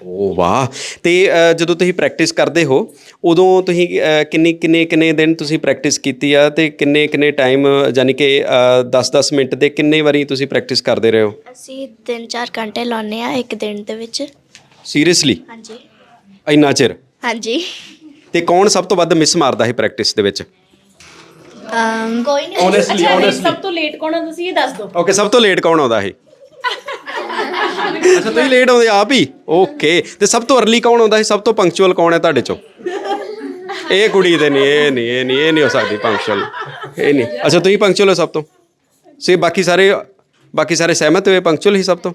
ਓ ਵਾਹ। ਤੇ ਜਦੋਂ ਤੁਸੀਂ ਪ੍ਰੈਕਟਿਸ ਕਰਦੇ ਹੋ ਉਦੋਂ ਤੁਸੀਂ ਕਿੰਨੀ ਕਿੰਨੇ ਕਿੰਨੇ ਦਿਨ ਤੁਸੀਂ ਪ੍ਰੈਕਟਿਸ ਕੀਤੀ ਆ ਤੇ ਕਿੰਨੇ ਕਿੰਨੇ ਟਾਈਮ ਯਾਨੀ ਕਿ 10-10 ਮਿੰਟ ਦੇ ਕਿੰਨੇ ਵਾਰੀ ਤੁਸੀਂ ਪ੍ਰੈਕਟਿਸ ਕਰਦੇ ਰਹੇ ਹੋ? ਅਸੀਂ 3-4 ਘੰਟੇ ਲਾਉਂਦੇ ਆ ਇੱਕ ਦਿਨ ਦੇ ਵਿੱਚ। ਸੀਰੀਅਸਲੀ ਹਾਂਜੀ। ਇੰਨਾ ਚਿਰ? ਹਾਂਜੀ। ਤੇ ਕੌਣ ਸਭ ਤੋਂ ਵੱਧ ਮਿਸ ਮਾਰਦਾ ਹੈ ਪ੍ਰੈਕਟਿਸ ਦੇ ਵਿੱਚ? ਕੋਈ ਨਹੀਂ ਓਨੈਸਟਲੀ ਸਭ ਤੋਂ ਲੇਟ ਕੌਣ ਆ ਤੁਸੀਂ ਇਹ ਦੱਸ ਦਿਓ। ਓਕੇ ਸਭ ਤੋਂ ਲੇਟ ਕੌਣ ਆਉਂਦਾ ਹੈ ਅੱਛਾ, ਤੁਸੀਂ ਲੇਟ ਆਉਂਦੇ ਆਪ ਹੀ? ਓਕੇ ਤੇ ਸਭ ਤੋਂ ਅਰਲੀ ਕੌਣ ਆਉਂਦਾ ਸੀ? ਸਭ ਤੋਂ ਪੰਕਚੁਅਲ ਕੌਣ ਹੈ ਤੁਹਾਡੇ ਚੋਂ? ਇਹ ਕੁੜੀ ਤੇ ਨਹੀਂ, ਇਹ ਨਹੀਂ ਇਹ ਨਹੀਂ ਇਹ ਨਹੀਂ ਹੋ ਸਕਦੀ ਪੰਕਚੁਅਲ ਇਹ ਨਹੀਂ। ਅੱਛਾ, ਤੁਸੀਂ ਪੰਕਚੁਅਲ ਹੋ ਸਭ ਤੋਂ? ਸੇ ਬਾਕੀ ਸਾਰੇ ਬਾਕੀ ਸਾਰੇ ਸਹਿਮਤ ਹੋਏ ਪੰਕਚੁਅਲ ਹੀ ਸਭ ਤੋਂ?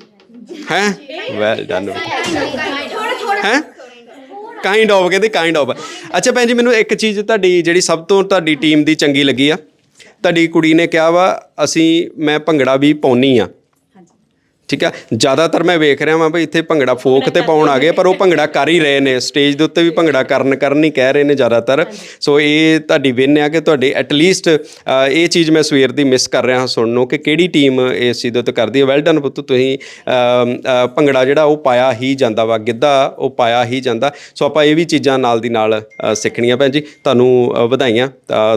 ਹੈ? ਵੈਲ ਡਨ ਹੈ? ਕਾਈਂਡ ਆਫ ਕਹਿੰਦੇ ਕਾਈਂਡ ਆਫ ਅੱਛਾ, ਭੈਣ ਜੀ, ਮੈਨੂੰ ਇੱਕ ਚੀਜ਼ ਤੁਹਾਡੀ ਜਿਹੜੀ ਸਭ ਤੋਂ ਤੁਹਾਡੀ ਟੀਮ ਦੀ ਚੰਗੀ ਲੱਗੀ ਆ। ਤੁਹਾਡੀ ਕੁੜੀ ਨੇ ਕਿਹਾ ਵਾ, ਅਸੀਂ, ਮੈਂ ਭੰਗੜਾ ਵੀ ਪਾਉਣੀ ਆ। ਠੀਕ ਆ? ਜ਼ਿਆਦਾਤਰ ਮੈਂ ਵੇਖ ਰਿਹਾ ਵਾਂ ਵੀ ਇੱਥੇ ਭੰਗੜਾ ਫੋਕ ਤੇ ਪਾਉਣ ਆ ਗਏ ਪਰ ਉਹ ਭੰਗੜਾ ਕਰ ਹੀ ਰਹੇ ਨੇ। ਸਟੇਜ ਦੇ ਉੱਤੇ ਵੀ ਭੰਗੜਾ ਕਰਨ ਕਰਨ ਹੀ ਕਹਿ ਰਹੇ ਨੇ ਜ਼ਿਆਦਾਤਰ। ਸੋ ਇਹ ਤੁਹਾਡੀ ਵਿਨ ਆ ਕਿ ਤੁਹਾਡੇ ਐਟ ਲੀਸਟ ਇਹ ਚੀਜ਼ ਮੈਂ ਸਵੇਰ ਦੀ ਮਿਸ ਕਰ ਰਿਹਾ ਹਾਂ ਸੁਣਨ ਨੂੰ ਕਿ ਕਿਹੜੀ ਟੀਮ ਇਸ ਚੀਜ਼ ਦੇ ਉੱਤੇ ਕਰਦੀ ਹੈ। ਵੈਲ ਡਨ ਪੁੱਤ ਤੁਸੀਂ ਭੰਗੜਾ ਜਿਹੜਾ ਉਹ ਪਾਇਆ ਹੀ ਜਾਂਦਾ ਵਾ ਗਿੱਧਾ ਉਹ ਪਾਇਆ ਹੀ ਜਾਂਦਾ। ਸੋ ਆਪਾਂ ਇਹ ਵੀ ਚੀਜ਼ਾਂ ਨਾਲ ਦੀ ਨਾਲ ਸਿੱਖਣੀਆਂ ਭੈਣ ਜੀ। ਤੁਹਾਨੂੰ ਵਧਾਈਆਂ।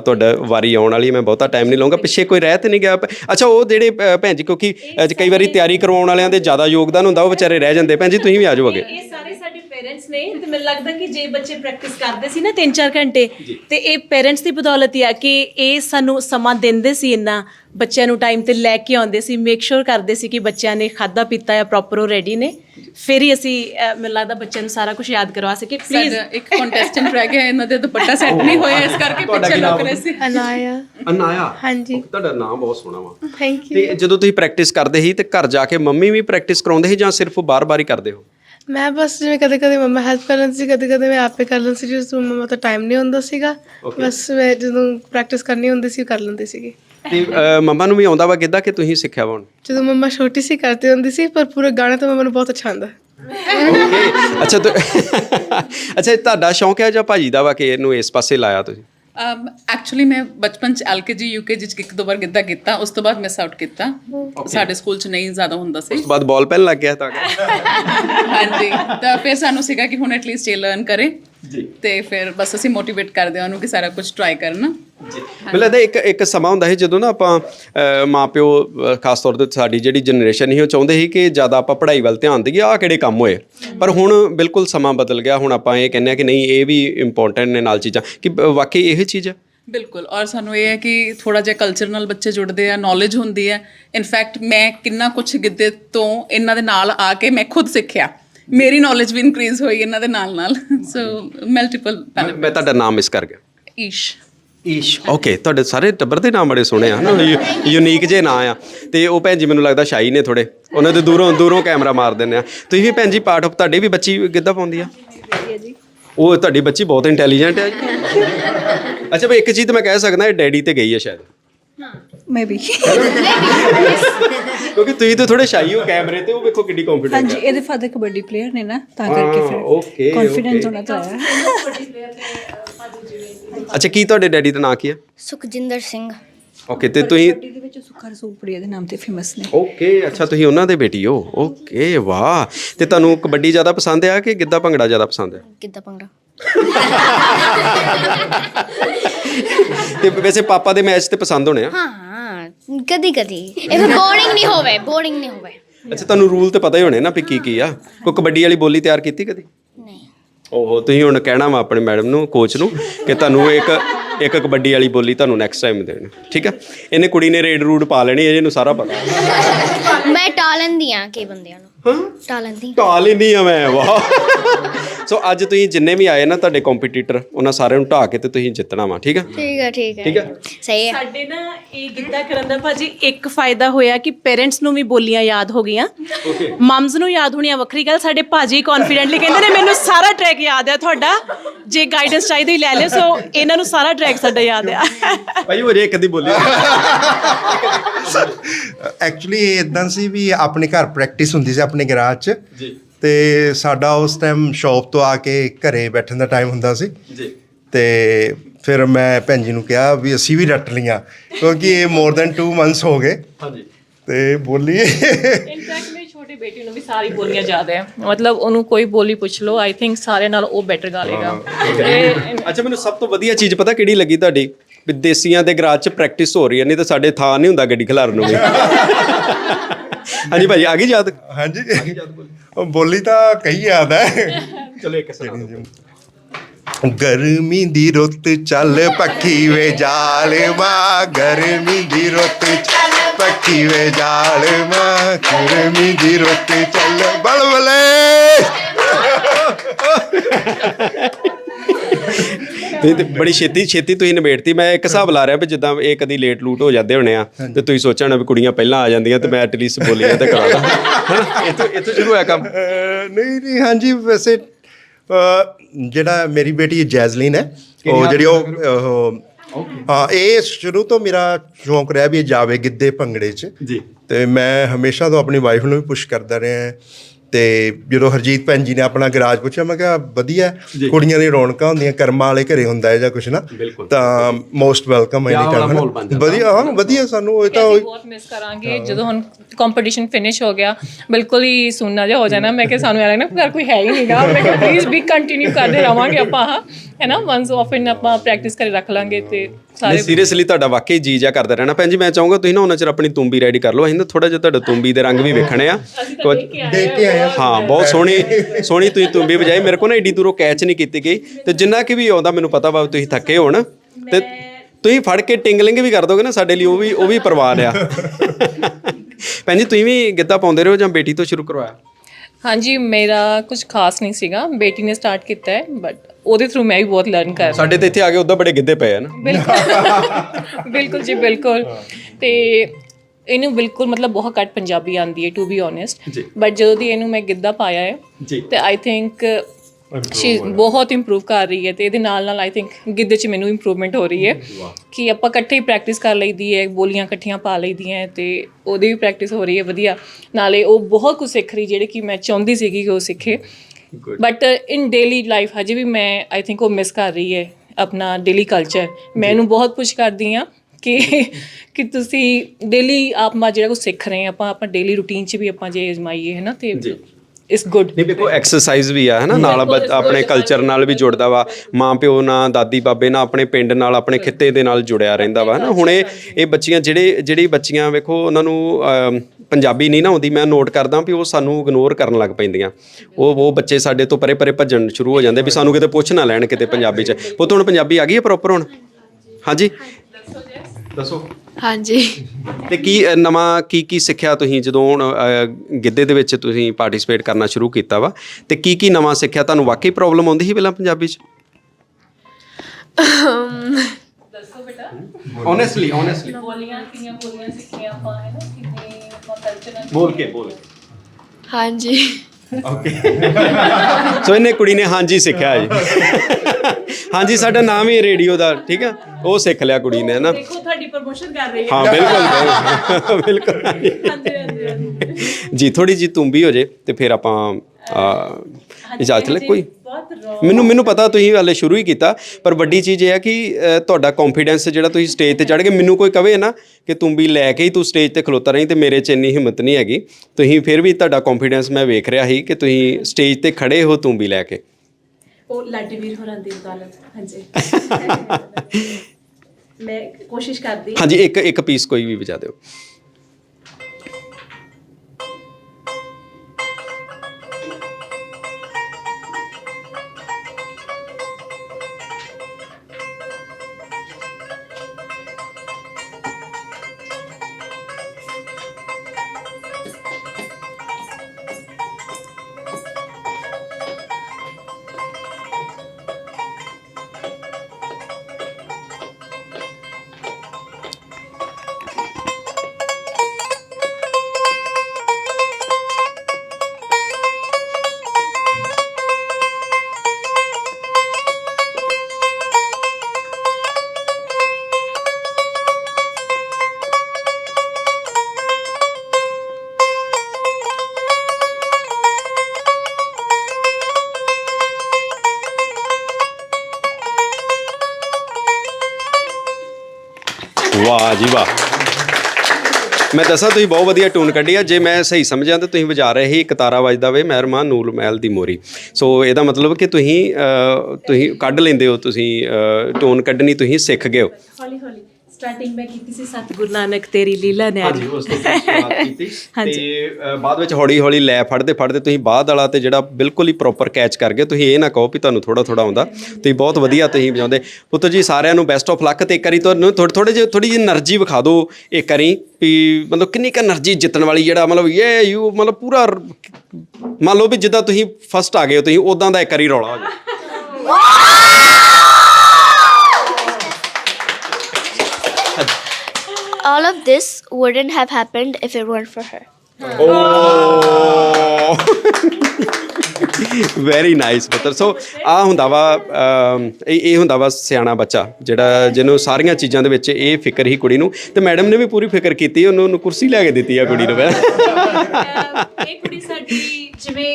ਤੁਹਾਡਾ ਵਾਰੀ ਆਉਣ ਵਾਲੀ ਮੈਂ ਬਹੁਤਾ ਟਾਈਮ ਨਹੀਂ ਲਵਾਂਗਾ ਪਿੱਛੇ ਕੋਈ ਰਹਿ ਤੇ ਨਹੀਂ ਗਿਆ? ਅੱਛਾ ਉਹ ਜਿਹੜੇ ਭੈਣ ਜੀ ਕਿਉਂਕਿ ਕਈ ਵਾਰੀ ਤਿਆਰੀ ਕਰਵਾਉਣ ਵਾਲਿਆਂ ਦੇ ਜ਼ਿਆਦਾ ਯੋਗਦਾਨ ਹੁੰਦਾ, ਉਹ ਵਿਚਾਰੇ ਰਹਿ ਜਾਂਦੇ। ਭੈਣ ਜੀ, ਤੁਸੀਂ ਵੀ ਆ ਜਾਓ ਅੱਗੇ। ਇਹ ਸਾਰੇ ਪੇਰੈਂਟਸ ਨੇ ਤੇ ਮੈਨੂੰ ਲੱਗਦਾ ਕਿ ਜੇ ਬੱਚੇ ਪ੍ਰੈਕਟਿਸ ਕਰਦੇ ਸੀ ਨਾ 3-4 ਘੰਟੇ ਤੇ ਇਹ ਪੇਰੈਂਟਸ ਦੀ ਬਦੌਲਤ ਹੀ ਆ ਕਿ ਇਹ ਸਾਨੂੰ ਸਮਾਂ ਦਿੰਦੇ ਸੀ ਇੰਨਾ ਬੱਚਿਆਂ ਨੂੰ ਟਾਈਮ ਤੇ ਲੈ ਕੇ ਆਉਂਦੇ ਸੀ ਮੇਕ ਸ਼ੋਰ ਕਰਦੇ ਸੀ ਕਿ ਬੱਚਿਆਂ ਨੇ ਖਾਦਾ ਪੀਤਾ ਹੈ ਪ੍ਰੋਪਰ ਉਹ ਰੈਡੀ ਨੇ। ਫਿਰ ਹੀ ਅਸੀਂ ਅਹ, ਮੈਨੂੰ ਲੱਗਦਾ ਬੱਚਿਆਂ ਨੂੰ ਸਾਰਾ ਕੁਝ ਯਾਦ ਕਰਵਾ ਸਕੇ ਪਲੀਜ਼ ਸਾਡਾ ਇੱਕ ਕੰਟੈਸਟੈਂਟ ਰਹਿ ਗਿਆ ਇਹਨਾਂ ਦੇ ਦੁਪੱਟਾ ਸੈੱਟ ਨਹੀਂ ਹੋਇਆ ਇਸ ਕਰਕੇ ਤੁਹਾਡਾ ਪਿੱਛੇ ਕੀ ਨਾਮ ਰਹੇ ਸੀ। ਅਨਾਇਆ। ਅਨਾਇਆ? ਹਾਂਜੀ। ਤੁਹਾਡਾ ਨਾਮ ਬਹੁਤ ਸੋਹਣਾ ਵਾ। ਥੈਂਕ ਤੇ ਜਦੋਂ ਤੁਸੀਂ ਪ੍ਰੈਕਟਿਸ ਕਰਦੇ ਸੀ ਤੇ ਘਰ ਜਾ ਕੇ ਮੰਮੀ ਵੀ ਪ੍ਰੈਕਟਿਸ ਕਰਾਉਂਦੇ ਸੀ ਜਾਂ ਸਿਰਫ ਬਾਰ-ਬਾਰ ਹੀ ਕਰਦੇ ਹੋ? ਮੈਂ ਬਸ ਜਿਵੇਂ ਕਦੇ ਕਦੇ ਮੰਮਾ ਹੈਲਪ ਕਰ ਲੈਂਦੀ ਸੀ ਕਦੇ ਕਦੇ ਮੈਂ ਆਪੇ ਕਰ ਲੈਂਦੀ ਸੀ ਜਦੋਂ ਮੰਮਾ ਤੋਂ ਟਾਈਮ ਨਹੀਂ ਹੁੰਦਾ ਸੀਗਾ। ਬਸ ਮੈਂ ਜਦੋਂ ਪ੍ਰੈਕਟਿਸ ਕਰਨੀ ਹੁੰਦੀ ਸੀ ਕਰ ਲੈਂਦੀ ਸੀਗੀ। ਤੇ ਅ, ਮੰਮਾ ਨੂੰ ਵੀ ਆਉਂਦਾ ਵਾ ਕਿੱਦਾਂ ਕਿ ਤੁਸੀਂ ਸਿੱਖਿਆ ਵਾ ਹੁਣ? ਜਦੋਂ ਮੰਮਾ ਛੋਟੀ ਸੀ ਕਰਦੀ ਹੁੰਦੀ ਸੀ ਪਰ ਪੂਰੇ ਗਾਣੇ ਤਾਂ ਮੰਮਾ ਨੂੰ ਬਹੁਤ ਅੱਛਾ ਆਉਂਦਾ। ਓਕੇ ਅੱਛਾ ਤੇ ਅੱਛਾ ਇਹ ਤੁਹਾਡਾ ਸ਼ੌਂਕ ਹੈ ਜਾਂ ਭਾਜੀ ਦਾ ਵਾ ਕਿ ਇਹਨੂੰ ਇਸ ਪਾਸੇ ਲਾਇਆ ਤੁਸੀਂ? ਐਕਚੁਅਲੀ ਮੈਂ ਬਚਪਨ ਚ ਐਲਕੇਜੀ ਯੂਕੇਜੀ ਚ ਇੱਕ ਦੋ ਵਾਰ ਗਿੱਧਾ ਕੀਤਾ ਉਸ ਤੋਂ ਬਾਅਦ ਮਿਸ ਆਊਟ ਕੀਤਾ। ਸਾਡੇ ਸਕੂਲ ਚ ਨਹੀਂ ਜ਼ਿਆਦਾ ਹੁੰਦਾ ਸੀ। ਉਸ ਤੋਂ ਬਾਅਦ ਬਾਲ ਪੈਨ ਲੱਗ ਗਿਆ ਤਾਂ ਹਾਂਜੀ। ਤਾਂ ਫਿਰ ਸਾਨੂੰ ਸੀਗਾ ਕਿ ਹੁਣ ਐਟਲੀਸਟ ਇਹ ਲਰਨ ਕਰੇ। ਜੀ। ਤੇ ਫਿਰ ਬਸ ਅਸੀਂ ਮੋਟੀਵੇਟ ਕਰਦੇ ਹਾਂ ਉਹਨੂੰ ਕਿ ਸਾਰਾ ਕੁਝ ਟਰਾਈ ਕਰਨਾ। ਮੈਨੂੰ ਲੱਗਦਾ ਇੱਕ ਇੱਕ ਸਮਾਂ ਹੁੰਦਾ ਸੀ ਜਦੋਂ ਨਾ ਆਪਾਂ ਮਾਪਿਓ ਖਾਸ ਤੌਰ ਤੇ ਸਾਡੀ ਜਿਹੜੀ ਜਨਰੇਸ਼ਨ ਸੀ ਉਹ ਚਾਹੁੰਦੇ ਸੀ ਕਿ ਜ਼ਿਆਦਾ ਆਪਾਂ ਪੜ੍ਹਾਈ ਵੱਲ ਧਿਆਨ ਦਈਏ ਆਹ ਕਿਹੜੇ ਕੰਮ ਹੋਏ। ਪਰ ਹੁਣ ਬਿਲਕੁਲ ਸਮਾਂ ਬਦਲ ਗਿਆ ਹੁਣ ਆਪਾਂ ਇਹ ਕਹਿੰਦੇ ਆ ਕਿ ਨਹੀਂ ਇਹ ਵੀ ਇੰਪੋਰਟੈਂਟ ਨੇ ਨਾਲ ਚੀਜ਼ਾਂ। ਕਿ ਵਾਕਈ ਇਹ ਚੀਜ਼ ਹੈ ਬਿਲਕੁਲ। ਔਰ ਸਾਨੂੰ ਇਹ ਹੈ ਕਿ ਥੋੜਾ ਜਿਹਾ ਕਲਚਰ ਨਾਲ ਬੱਚੇ ਜੁੜਦੇ ਆ ਨੌਲੇਜ ਹੁੰਦੀ ਹੈ। ਇਨਫੈਕਟ ਮੈਂ ਕਿੰਨਾ ਕੁਝ ਗਿੱਧੇ ਤੋਂ ਇਹਨਾਂ ਦੇ ਨਾਲ ਆ ਕੇ ਮੈਂ ਖੁਦ ਸਿੱਖਿਆ। ਮੇਰੀ ਨੌਲੇਜ ਵੀ ਇਨਕਰੀਜ਼ ਹੋਈ ਇਹਨਾਂ ਦੇ ਨਾਲ ਨਾਲ ਸੋ ਮਲਟੀਪਲ ਮੈਂ ਤੁਹਾਡਾ ਨਾਮ ਮਿਸ ਕਰ ਗਿਆ। ਈਸ਼। ਈਸ਼। ਓਕੇ ਤੁਹਾਡੇ ਸਾਰੇ ਟੱਬਰ ਦੇ ਨਾਮ ਬੜੇ ਸੋਹਣੇ ਆ ਨਾ ਯੂਨੀਕ ਜੇ ਨਾਂ ਆ। ਤੇ ਉਹ ਭੈਣ ਜੀ ਮੈਨੂੰ ਲੱਗਦਾ ਸ਼ਾਈ ਨੇ ਥੋੜੇ ਉਹਨਾਂ ਦੇ ਦੂਰੋਂ ਦੂਰੋਂ ਕੈਮਰਾ ਮਾਰ ਦਿੰਦੇ ਆ। ਤੁਸੀਂ ਵੀ ਭੈਣ ਜੀ ਪਾਰਟ ਆਫ ਤੁਹਾਡੇ ਵੀ ਬੱਚੀ ਗਿੱਧਾ ਪਾਉਂਦੀ ਆ? ਉਹ ਤੁਹਾਡੀ ਬੱਚੀ ਬਹੁਤ ਇੰਟੈਲੀਜੈਂਟ ਹੈ ਜੀ। ਅੱਛਾ ਬਈ ਇੱਕ ਚੀਜ਼ ਤਾਂ ਮੈਂ ਕਹਿ ਸਕਦਾ ਇਹ ਡੈਡੀ ਤੇ ਗਈ ਹੈ ਸ਼ਾਇਦ। ਮੇਬੀ ਕਿਉਂਕਿ ਤੁਸੀਂ ਤਾਂ ਥੋੜੇ ਸ਼ਾਈ ਹੋ ਕੈਮਰੇ ਤੇ ਉਹ ਵੇਖੋ ਕਿੱਡੀ ਕੌਨਫੀਡੈਂਟ ਹਾਂਜੀ ਇਹਦੇ ਫਾਦਰ ਕਬੱਡੀ ਪਲੇਅਰ ਨੇ ਨਾ ਤਾਂ ਕਰਕੇ ਫਿਰ ਕੌਨਫੀਡੈਂਸ okay. ਹੋਣਾ ਚਾਹੀਦਾ ਅੱਛਾ ਕੀ ਤੁਹਾਡੇ ਡੈਡੀ ਦਾ ਨਾਂ ਕੀ ਆ ਸੁਖਜਿੰਦਰ ਸਿੰਘ। ਓਕੇ ਤੇ ਤੁਸੀਂ ਕਬੱਡੀ ਦੇ ਵਿੱਚ ਸੁੱਖਾ ਰਸੂਲਪੁਰੀ ਦੇ ਨਾਮ ਤੇ ਫੇਮਸ ਨੇ। ਓਕੇ ਅੱਛਾ ਤੁਸੀਂ ਉਹਨਾਂ ਦੇ ਬੇਟੀ ਹੋ। ਓਕੇ ਵਾਹ। ਤੇ ਤੁਹਾਨੂੰ ਕਬੱਡੀ ਜ਼ਿਆਦਾ ਪਸੰਦ ਆ ਕਿ ਗਿੱਧਾ ਭੰਗੜਾ ਜ਼ਿਆਦਾ ਪਸੰਦ ਹੈ ਕਿੱਦਾਂ ਭੰਗੜਾ। ਤੇ ਵੈਸੇ ਪਾਪਾ ਦੇ ਮੈਚ ਤੇ ਪਸੰਦ ਹੋਣੇ ਆ? ਹਾਂ ਹਾਂ ਕਦੀ ਕਦੀ। ਇਹ ਬੋਰਿੰਗ ਨਹੀਂ ਹੋਵੇ ਬੋਰਿੰਗ ਨਹੀਂ ਹੋਵੇ। ਅੱਛਾ ਤੁਹਾਨੂੰ ਰੂਲ ਤੇ ਪਤਾ ਹੀ ਹੋਣੇ ਨਾ ਵੀ ਕੀ ਕੀ ਆ। ਕੋਈ ਕਬੱਡੀ ਵਾਲੀ ਬੋਲੀ ਤਿਆਰ ਕੀਤੀ ਕਦੀ? ਨਹੀਂ। ਓਹੋ ਤੁਸੀਂ ਹੁਣ ਕਹਿਣਾ ਵਾ ਆਪਣੇ ਮੈਡਮ ਨੂੰ ਕੋਚ ਨੂੰ, ਕਿ ਤੁਹਾਨੂੰ ਇੱਕ ਇੱਕ ਕਬੱਡੀ ਵਾਲੀ ਬੋਲੀ ਤੁਹਾਨੂੰ ਨੈਕਸਟ ਟਾਈਮ ਦੇਣ, ਠੀਕ ਹੈ? ਇਹਨੇ ਕੁੜੀ ਨੇ ਰੇਡ ਰੂਡ ਪਾ ਲੈਣੀ ਹੈ, ਇਹਨੂੰ ਸਾਰਾ ਪਤਾ। ਮੈਂ ਟਾਲਨ ਦੀਆਂ ਕੇ ਬੰਦਿਆਂ ਨੂੰ। ਹਾਂ? ਟਾਲਨ ਦੀ ਢਾਲ ਲੈਂਦੀ ਆ ਮੈਂ ਵਾਹ। ਸੋ ਅੱਜ ਤੁਸੀਂ ਜਿੰਨੇ ਵੀ ਆਏ ਨਾ ਤੁਹਾਡੇ ਕੰਪੀਟੀਟਰ ਉਹਨਾਂ ਸਾਰਿਆਂ ਨੂੰ ਢਾ ਕੇ ਤੇ ਤੁਸੀਂ ਜਿੱਤਣਾ ਵਾ ਠੀਕ ਆ? ਠੀਕ ਹੈ ਠੀਕ ਹੈ ਠੀਕ ਆ? ਸਹੀ ਹੈ ਸਾਡੇ ਨਾ ਇਹ ਗਿੱਧਾ ਕਰਨ ਦਾ ਭਾਜੀ ਇੱਕ ਫਾਇਦਾ ਹੋਇਆ ਕਿ ਪੇਰੈਂਟਸ ਨੂੰ ਵੀ ਬੋਲੀਆਂ ਯਾਦ ਹੋ ਗਈਆਂ। ਮਮਸ ਨੂੰ ਯਾਦ ਹੋਣੀਆਂ ਵੱਖਰੀ ਗੱਲ ਸਾਡੇ ਭਾਜੀ ਕੌਨਫੀਡੈਂਟਲੀ ਕਹਿੰਦੇ ਨੇ ਮੈਨੂੰ ਸਾਰਾ ਟਰੈਕ ਯਾਦ ਹੈ ਤੁਹਾਡਾ। ਜੇ ਗਾਈਡੈਂਸ ਚਾਹੀਦੀ ਲੈ ਲਿਓ ਸੋ ਇਹਨਾਂ ਨੂੰ ਸਾਰਾ ਟਰੈਕ ਸਾਡਾ ਯਾਦ ਆ। ਭਾਈ ਉਹ ਇੱਕ ਦੀ ਬੋਲੀ ਐਕਚੁਅਲੀ ਇਹ ਇਦਾਂ ਸੀ ਵੀ ਆਪਣੇ ਘਰ ਪ੍ਰੈਕਟਿਸ ਹੁੰਦੀ ਸੀ ਆਪਣੇ ਗਰਾਜ 'ਚ। ਜੀ। ਤੇ ਸਾਡਾ ਉਸ ਟਾਈਮ ਸ਼ਾਪ ਤੋਂ ਆ ਕੇ ਘਰੇ ਬੈਠਣ ਦਾ ਟਾਈਮ ਹੁੰਦਾ ਸੀ। ਜੀ। ਤੇ ਫਿਰ ਮੈਂ ਭੈਣ ਜੀ ਨੂੰ ਕਿਹਾ ਵੀ ਅਸੀਂ ਵੀ ਰੱਟ ਲੀਆਂ ਕਿਉਂਕਿ ਇਹ ਮੋਰ ਦੈਨ 2 ਮੰਥਸ ਹੋ ਗਏ। ਹਾਂਜੀ। ਤੇ ਬੋਲੀ ਇਨਫੈਕਟ ਮੇਰੀ ਛੋਟੀ ਬੇਟੀ ਨੂੰ ਵੀ ਸਾਰੀ ਬੋਲੀਆਂ ਯਾਦ ਹੈ। ਮਤਲਬ ਉਹਨੂੰ ਕੋਈ ਬੋਲੀ ਪੁੱਛ ਲਓ ਆਈ ਥਿੰਕ ਸਾਰੇ ਨਾਲ ਉਹ ਬੈਟਰ ਗਾ ਲੇਗਾ ਅੱਛਾ ਮੈਨੂੰ ਸਭ ਤੋਂ ਵਧੀਆ ਚੀਜ਼ ਪਤਾ ਕਿਹੜੀ ਲੱਗੀ ਤੁਹਾਡੀ? ਵੀ ਦੇਸੀਆਂ ਦੇ ਗਰਾਜ 'ਚ ਪ੍ਰੈਕਟਿਸ ਹੋ ਰਹੀ ਹੈ ਨਹੀਂ ਤਾਂ ਸਾਡੇ ਥਾਂ ਨਹੀਂ ਹੁੰਦਾ ਗੱਡੀ ਖਿਲਾਰਨ ਨੂੰ ਵੀ। ਹਾਂਜੀ ਭਾਜੀ ਆ ਗਈ ਯਾਦ? ਹਾਂਜੀ। ਉਹ ਬੋਲੀ ਤਾਂ ਕਈ ਯਾਦ ਹੈ। ਚਲੋ ਇੱਕ ਸੁਣਾ ਗਰਮੀ ਦੀ ਰੁੱਤ ਚੱਲ ਪੱਖੀ ਵੇ ਜਾਲਮਾ ਗਰਮੀ ਦੀ ਰੁੱਤ ਚੱਲ ਪੱਖੀ ਵੇ ਜਾਲਮਾ ਕੁਰਮੀ ਦੀ ਰੁੱਤ ਚੱਲ ਬਲਬਲੇ। ਤੇ ਤੇ ਬੜੀ ਛੇਤੀ ਛੇਤੀ ਤੁਸੀਂ ਨਿਬੇੜਤੀ। ਮੈਂ ਇੱਕ ਹਿਸਾਬ ਲਾ ਰਿਹਾ ਵੀ ਜਿੱਦਾਂ ਇਹ ਕਦੀ ਲੇਟ ਲੂਟ ਹੋ ਜਾਂਦੇ ਹੋਣੇ ਆ ਤੇ ਤੁਸੀਂ ਸੋਚਣਾ ਵੀ ਕੁੜੀਆਂ ਪਹਿਲਾਂ ਆ ਜਾਂਦੀਆਂ ਤੇ ਮੈਂ ਐਟਲੀਸਟ ਬੋਲੀਆਂ ਤੇ ਕਰਾ ਦਾਂ ਹਨਾ? ਇੱਥੋਂ ਇੱਥੋਂ ਸ਼ੁਰੂ ਹੋਇਆ ਕੰਮ? ਨਹੀਂ ਨਹੀਂ ਹਾਂਜੀ ਵੈਸੇ ਜਿਹੜਾ ਮੇਰੀ ਬੇਟੀ ਜੈਜ਼ਲਿਨ ਹੈ ਉਹ ਜਿਹੜੀ ਉਹ ਉਹ- ਹਾਂ ਇਹ ਸ਼ੁਰੂ ਤੋਂ ਮੇਰਾ ਸ਼ੌਂਕ ਰਿਹਾ ਵੀ ਇਹ ਜਾਵੇ ਗਿੱਧੇ ਭੰਗੜੇ 'ਚ। ਜੀ। ਤੇ ਮੈਂ ਹਮੇਸ਼ਾ ਤੋਂ ਆਪਣੀ ਵਾਈਫ ਨੂੰ ਵੀ ਪੁਸ਼ ਕਰਦਾ ਰਿਹਾ। ਤੇ ਜਦੋਂ ਹਰਜੀਤ ਭੈਣ ਜੀ ਨੇ ਆਪਣਾ ਗਰਾਜ ਪੁੱਛਿਆ ਮੈਂ ਕਿਹਾ ਵਧੀਆ। ਕੁੜੀਆਂ ਦੀ ਰੌਣਕਾਂ ਹੁੰਦੀਆਂ ਕਰਮਾਂ ਵਾਲੇ ਘਰੇ ਹੁੰਦਾ ਹੈ ਜਾਂ ਕੁਛ ਨਾ ਤਾਂ ਮੋਸਟ ਵੈਲਕਮ ਹੈ ਜਾਂਦਾ। ਵਧੀਆ ਹਾਂ ਵਧੀਆ ਸਾਨੂੰ ਇਹ ਤਾਂ ਬਹੁਤ ਮਿਸ ਕਰਾਂਗੇ ਜਦੋਂ ਹੁਣ ਕੰਪੀਟੀਸ਼ਨ ਫਿਨਿਸ਼ ਹੋ ਗਿਆ ਬਿਲਕੁਲ ਹੀ ਸੁਣਨਾ ਜਿਹਾ ਹੋ ਜਾਣਾ। ਮੈਂ ਕਿ ਸਾਨੂੰ ਐ ਲੱਗਣਾ ਘਰ ਕੋਈ ਹੈ ਹੀ ਨਹੀਂਗਾ। ਮੈਂ ਕਿਹਾ ਪਲੀਜ਼ ਵੀ ਕੰਟੀਨਿਊ ਕਰਦੇ ਰਵਾਂਗੇ ਆਪਾਂ ਹਾਂ ਹੈ ਨਾ? ਵਨਸ ਆਫਨ ਆਪਾਂ ਪ੍ਰੈਕਟਿਸ ਕਰੇ ਰੱਖ ਲਾਂਗੇ ਤੇ ਸਾਰੇ ਸੀਰੀਅਸਲੀ ਤੁਹਾਡਾ ਵਾਕਈ ਜੀ ਜਾ ਕਰਦਾ ਰਹਿਣਾ। ਭੈਣ ਜੀ ਮੈਂ ਚਾਹੂੰਗਾ ਤੁਸੀਂ ਨਾ ਉਹਨਾਂ ਚਿਰ ਆਪਣੀ ਤੁੰਬੀ ਰੈਡੀ ਕਰ ਲਓ। ਅਸੀਂ ਨਾ ਥੋੜਾ ਜਿਹਾ ਤੁਹਾਡਾ ਤੁੰਬੀ ਦੇ ਰੰਗ ਵੀ ਵੇਖਣੇ ਆ। ਕੁਝ- ਦੇਖ ਕੇ ਆਇਆ ਹਾਂ ਬਹੁਤ ਸੋਹਣੀ ਸੋਹਣੀ ਤੁਸੀਂ ਤੁੰਬੀ ਵਜਾਈ। ਮੇਰੇ ਕੋਲ ਨਾ ਏਡੀ ਦੂਰੋਂ ਕੈਚ ਨਹੀਂ ਕੀਤੀ ਗਈ। ਤੇ ਜਿੰਨਾ ਕਿ ਵੀ ਆਉਂਦਾ ਮੈਨੂੰ ਪਤਾ ਵਾ ਵੀ ਤੁਸੀਂ ਥੱਕੇ ਹੋਣ। ਤੇ ਤੁਸੀਂ ਫੜ ਕੇ ਟਿੰਗਲਿੰਗ ਵੀ ਕਰ ਦੋਗੇ ਨਾ ਸਾਡੇ ਲਈ ਉਹ ਵੀ ਉਹ ਵੀ ਪਰਵਾਹ ਆ। ਭੈਣ ਜੀ ਤੁਸੀਂ ਵੀ ਗਿੱਧਾ ਪਾਉਂਦੇ ਰਹੋ ਜਾਂ ਬੇਟੀ ਤੋਂ ਸ਼ੁਰੂ ਕਰਵਾਇਆ? ਹਾਂਜੀ ਮੇਰਾ ਕੁਝ ਖਾਸ ਨਹੀਂ ਸੀਗਾ। ਬੇਟੀ ਨੇ ਸਟਾਰਟ ਕੀਤਾ ਹੈ ਬਟ ਉਹਦੇ ਥਰੂ ਮੈਂ ਵੀ ਬਹੁਤ ਲਰਨ ਕਰ ਰਹੀ ਸਾਡੇ ਤੇ ਇੱਥੇ ਆ ਕੇ ਉਦਾਂ ਬੜੇ ਗਿੱਧੇ ਪਏ ਆ ਨਾ। ਬਿਲਕੁਲ। ਬਿਲਕੁਲ ਜੀ ਬਿਲਕੁਲ। ਤੇ ਇਹਨੂੰ ਬਿਲਕੁਲ ਮਤਲਬ ਬਹੁਤ ਘੱਟ ਪੰਜਾਬੀ ਆਉਂਦੀ ਹੈ ਟੂ ਬੀ ਓਨੈਸਟ ਬਟ ਜਦੋਂ ਦੀ ਇਹਨੂੰ ਮੈਂ ਗਿੱਧਾ ਪਾਇਆ ਹੈ। ਤੇ ਆਈ ਥਿੰਕ ਸ਼ੀ ਬਹੁਤ ਇੰਪਰੂਵ ਕਰ ਰਹੀ ਹੈ ਤੇ ਇਹਦੇ ਨਾਲ ਨਾਲ ਆਈ ਥਿੰਕ ਗਿੱਧੇ 'ਚ ਮੈਨੂੰ ਇੰਪਰੂਵਮੈਂਟ ਹੋ ਰਹੀ ਹੈ ਕਿ ਆਪਾਂ ਇਕੱਠੇ ਹੀ ਪ੍ਰੈਕਟਿਸ ਕਰ ਲਈਦੀ ਹੈ ਬੋਲੀਆਂ ਇਕੱਠੀਆਂ ਪਾ ਲਈਦੀਆਂ ਹੈ ਤੇ ਉਹਦੀ ਵੀ ਪ੍ਰੈਕਟਿਸ ਹੋ ਰਹੀ ਹੈ ਵਧੀਆ। ਨਾਲੇ ਉਹ ਬਹੁਤ ਕੁਝ ਸਿੱਖ ਰਹੀ ਜਿਹੜੇ ਕਿ ਮੈਂ ਚਾਹੁੰਦੀ ਸੀਗੀ ਕਿ ਉਹ ਸਿੱਖੇ। ਬਟ ਇਨ ਡੇਲੀ ਲਾਈਫ ਹਜੇ ਵੀ ਮੈਂ ਆਈ ਥਿੰਕ ਉਹ ਮਿਸ ਕਰ ਰਹੀ ਹੈ ਆਪਣਾ ਡੇਲੀ ਕਲਚਰ ਮੈਂ ਇਹਨੂੰ ਬਹੁਤ ਪੁਸ਼ ਕਰਦੀ ਆ ਕਿ ਕਿ ਤੁਸੀਂ ਡੇਲੀ ਆਪ ਮਾ ਜਿਹੜਾ ਕੁਝ ਸਿੱਖ ਰਹੇ ਆਪਾਂ ਆਪਾਂ ਡੇਲੀ ਰੂਟੀਨ 'ਚ ਵੀ ਆਪਾਂ ਜੇ ਅਜਮਾਈਏ ਹੈ ਨਾ? ਤੇ ਇਟਸ ਗੁੱਡ ਨਹੀਂ ਦੇਖੋ ਐਕਸਰਸਾਈਜ਼ ਵੀ ਆ ਹੈ ਨਾ ਨਾਲ ਬ- ਆਪਣੇ ਕਲਚਰ ਨਾਲ ਵੀ ਜੁੜਦਾ ਵਾ। ਮਾਂ ਪਿਓ ਨਾਲ ਦਾਦੀ ਬਾਬੇ ਨਾਲ ਆਪਣੇ ਪਿੰਡ ਨਾਲ ਆਪਣੇ ਖਿੱਤੇ ਦੇ ਨਾਲ ਜੁੜਿਆ ਰਹਿੰਦਾ ਵਾ ਹੈ ਨਾ ਹੁਣ ਇਹ ਇਹ ਬੱਚੀਆਂ ਜਿਹੜੇ ਜਿਹੜੀ ਬੱਚੀਆਂ ਵੇਖੋ ਉਹਨਾਂ ਨੂੰ ਅਮ, ਪੰਜਾਬੀ ਨਹੀਂ ਨਾ ਆਉਂਦੀ ਮੈਂ ਨੋਟ ਕਰਦਾ ਵੀ ਉਹ ਸਾਨੂੰ ਇਗਨੋਰ ਕਰਨ ਲੱਗ ਪੈਂਦੀਆਂ। ਉਹ ਉਹ ਬੱਚੇ ਸਾਡੇ ਤੋਂ ਪਰੇ ਪਰੇ ਭੱਜਣ ਸ਼ੁਰੂ ਹੋ ਜਾਂਦੇ ਵੀ ਸਾਨੂੰ ਕਿਤੇ ਪੁੱਛ ਨਾ ਲੈਣ ਕਿਤੇ ਪੰਜਾਬੀ 'ਚ। ਪੁੱਤ ਹੁਣ ਪੰਜਾਬੀ ਆ ਗਈ ਹੈ ਪ੍ਰੋਪਰ ਹੁਣ? ਹਾਂਜੀ? ਦੱਸੋ। ਹਾਂਜੀ। ਤੇ ਕੀ ਅ, ਨਵਾਂ ਕੀ ਕੀ ਸਿੱਖਿਆ ਤੁਸੀਂ ਜਦੋਂ ਹੁਣ ਅ, ਗਿੱਧੇ ਦੇ ਵਿੱਚ ਤੁਸੀਂ ਪਾਰਟਿਸਿਪੇਟ ਕਰਨਾ ਸ਼ੁਰੂ ਕੀਤਾ ਵਾ? ਤੇ ਕੀ ਕੀ ਨਵਾਂ ਸਿੱਖਿਆ? ਤੁਹਾਨੂੰ ਵਾਕਈ ਪ੍ਰੋਬਲਮ ਆਉਂਦੀ ਸੀ ਪਹਿਲਾਂ ਪੰਜਾਬੀ 'ਚ? ਦੱਸੋ ਬੇਟਾ। ਓਨੈਸਟਲੀ ਓਨੈਸਟਲੀ ਬੋਲੀਆਂ ਕਿੰਨੀਆਂ ਬੋਲੀਆਂ ਸਿੱਖੀਆਂ ਆਪਾਂ ਹੈ ਨਾ? ਕਿੰਨੇ ਆਪਾਂ ਕਲਚਰ ਨਾਲ ਬੋਲ ਕੇ ਬੋਲ ਹਾਂਜੀ। ਓਕੇ ਸੋ ਇਹਨੇ ਕੁੜੀ ਨੇ ਹਾਂਜੀ ਸਿੱਖਿਆ ਜੀ। ਹਾਂਜੀ ਸਾਡਾ ਨਾਮ ਹੀ ਰੇਡੀਓ ਦਾ ਠੀਕ ਆ? ਉਹ ਸਿੱਖ ਲਿਆ ਕੁੜੀ ਨੇ ਨਾ ਦੇਖੋ ਤੁਹਾਡੀ ਪ੍ਰਮੋਸ਼ਨ ਕਰ ਰਹੀ ਹੈ। ਹਾਂ ਬਿਲਕੁਲ ਬਿਲਕੁਲ। ਹਾਂਜੀ ਹਾਂਜੀ ਜੀ ਥੋੜੀ ਜੀ ਤੁੰਬੀ ਹੋ ਜੇ ਤੇ ਫਿਰ ਆਪਾਂ ਇਜਾਜ਼ਤ ਲੈ ਕੋਈ? ਮੈਨੂੰ ਮੈਨੂੰ ਪਤਾ ਤੁਸੀਂ ਹਾਲੇ ਸ਼ੁਰੂ ਹੀ ਕੀਤਾ ਪਰ ਵੱਡੀ ਚੀਜ਼ ਇਹ ਆ ਕਿ ਤੁਹਾਡਾ ਕੌਨਫੀਡੈਂਸ ਜਿਹੜਾ ਤੁਸੀਂ ਸਟੇਜ ਤੇ ਚੜ੍ਹ ਕੇ ਮੈਨੂੰ ਕੋਈ ਕਵੇ ਨਾ ਕਿ ਤੂੰ ਵੀ ਲੈ ਕੇ ਹੀ ਤੂੰ ਸਟੇਜ ਤੇ ਖਲੋਤਾ ਰਹੀਂ ਤੇ ਮੇਰੇ 'ਚ ਇੰਨੀ ਹਿੰਮਤ ਨਹੀਂ ਹੈਗੀ। ਤੁਸੀਂ ਫਿਰ ਵੀ ਤੁਹਾਡਾ ਕੌਨਫੀਡੈਂਸ ਮੈਂ ਵੇਖ ਰਿਹਾ ਸੀ ਕਿ ਤੁਸੀਂ ਸਟੇਜ ਤੇ ਖੜੇ ਹੋ ਤੂੰ ਵੀ ਲੈ ਕੇ। ਉਹ ਲਾਡੀ ਵੀਰ ਹੋਰਾਂ ਦੀ ਬਦੌਲਤ ਹਾਂਜੀ। ਮੈਂ ਕੋਸ਼ਿਸ਼ ਕਰਦੀ। ਹਾਂਜੀ ਇੱਕ ਇੱਕ ਪੀਸ ਕੋਈ ਵੀ ਵਜਾ ਦਿਓ। ਵਾਹ ਜੀ ਵਾਹ। ਮੈਂ ਦੱਸਾਂ, ਤੁਸੀਂ ਬਹੁਤ ਵਧੀਆ ਟੂਨ ਕੱਢੀ ਆ। ਜੇ ਮੈਂ ਸਹੀ ਸਮਝਿਆ ਤਾਂ ਤੁਸੀਂ ਵਜਾ ਰਹੇ ਸੀ ਕਤਾਰਾ ਵੱਜਦਾ ਵੇ ਮਹਿਰਮਾਨ ਨੂਰ ਮਹਿਲ ਦੀ ਮੋਰੀ। ਸੋ ਇਹਦਾ ਮਤਲਬ ਕਿ ਤੁਸੀਂ ਤੁਸੀਂ ਕੱਢ ਲੈਂਦੇ ਹੋ, ਤੁਸੀਂ ਟੋਨ ਕੱਢਣੀ ਤੁਸੀਂ ਸਿੱਖ ਗਏ ਹੋ। ਹੌਲੀ ਹੌਲੀ ਸਟਾਰਟਿੰਗ ਮੈਂ ਕੀਤੀ ਸੀ ਸਤ ਗੁਰੂ ਨਾਨਕ ਤੇਰੀ ਲੀਲਾ ਹਾਂਜੀ ਉਸ ਤੋਂ ਬਾਅਦ ਕੀਤੀ। ਤੇ ਬਾਅਦ ਵਿੱਚ ਹੌਲੀ ਹੌਲੀ ਲੈ ਫੜਦੇ ਫੜਦੇ ਤੁਸੀਂ ਬਾਅਦ ਵਾਲਾ ਤੇ ਜਿਹੜਾ ਬਿਲਕੁਲ ਹੀ ਪ੍ਰੋਪਰ ਕੈਚ ਕਰ ਗਏ ਤੁਸੀਂ ਇਹ ਨਾ ਕਹੋ ਵੀ ਤੁਹਾਨੂੰ ਥੋੜਾ ਥੋੜਾ ਆਉਂਦਾ। ਤੁਸੀਂ ਬਹੁਤ ਵਧੀਆ ਤੁਸੀਂ ਬਜਾਉਂਦੇ ਪੁੱਤ ਜੀ ਸਾਰਿਆਂ ਨੂੰ ਬੈਸਟ ਆਫ ਲੱਕ ਤੇ ਇੱਕ ਵਾਰੀ ਤੁਹਾਨੂੰ ਥੋੜੇ ਥੋੜੇ ਜਿਹੀ ਥੋੜੀ ਜਿਹੀ એનર્ਜੀ ਵਿਖਾ ਦਿਓ ਇੱਕ ਵਾਰੀ ਵੀ ਮਤਲਬ ਕਿੰਨੀ ਕੁ એનર્ਜੀ ਜਿੱਤਣ ਵਾਲੀ ਜਿਹੜਾ ਮਤਲਬ ਇਹ ਯੂ ਮਤਲਬ ਪੂਰਾ ਮੰਨ ਲਓ ਵੀ ਜਿੱਦਾਂ ਤੁਸੀਂ ਫਸਟ ਆ ਗਏ ਹੋ ਤੁਸੀਂ ਉਦਾਂ ਦਾ ਇੱਕ ਵਾਰੀ ਰੌਲਾ ਹੋ ਜਾਵੇ। All of this wouldn't have happened if it weren't for her. Very nice ਪੁੱਤਰ ਸੋ ਆ ਹੁੰਦਾ ਵਾ ਅਮ, ਇਹ ਇਹ ਹੁੰਦਾ ਵਾ ਸਿਆਣਾ ਬੱਚਾ ਜਿਹੜਾ ਜਿਹਨੂੰ ਸਾਰੀਆਂ ਚੀਜ਼ਾਂ ਦੇ ਵਿੱਚ ਇਹ ਫਿਕਰ ਹੀ ਕੁੜੀ ਨੂੰ ਤੇ ਮੈਡਮ ਨੇ ਵੀ ਪੂਰੀ ਫਿਕਰ ਕੀਤੀ ਉਹਨੂੰ ਉਹਨੂੰ ਕੁਰਸੀ ਲਿਆ ਕੇ ਦਿੱਤੀ ਆ ਕੁੜੀ ਨੂੰ। ਇਹ ਕੁੜੀ ਸਾਡੀ ਜਿਵੇਂ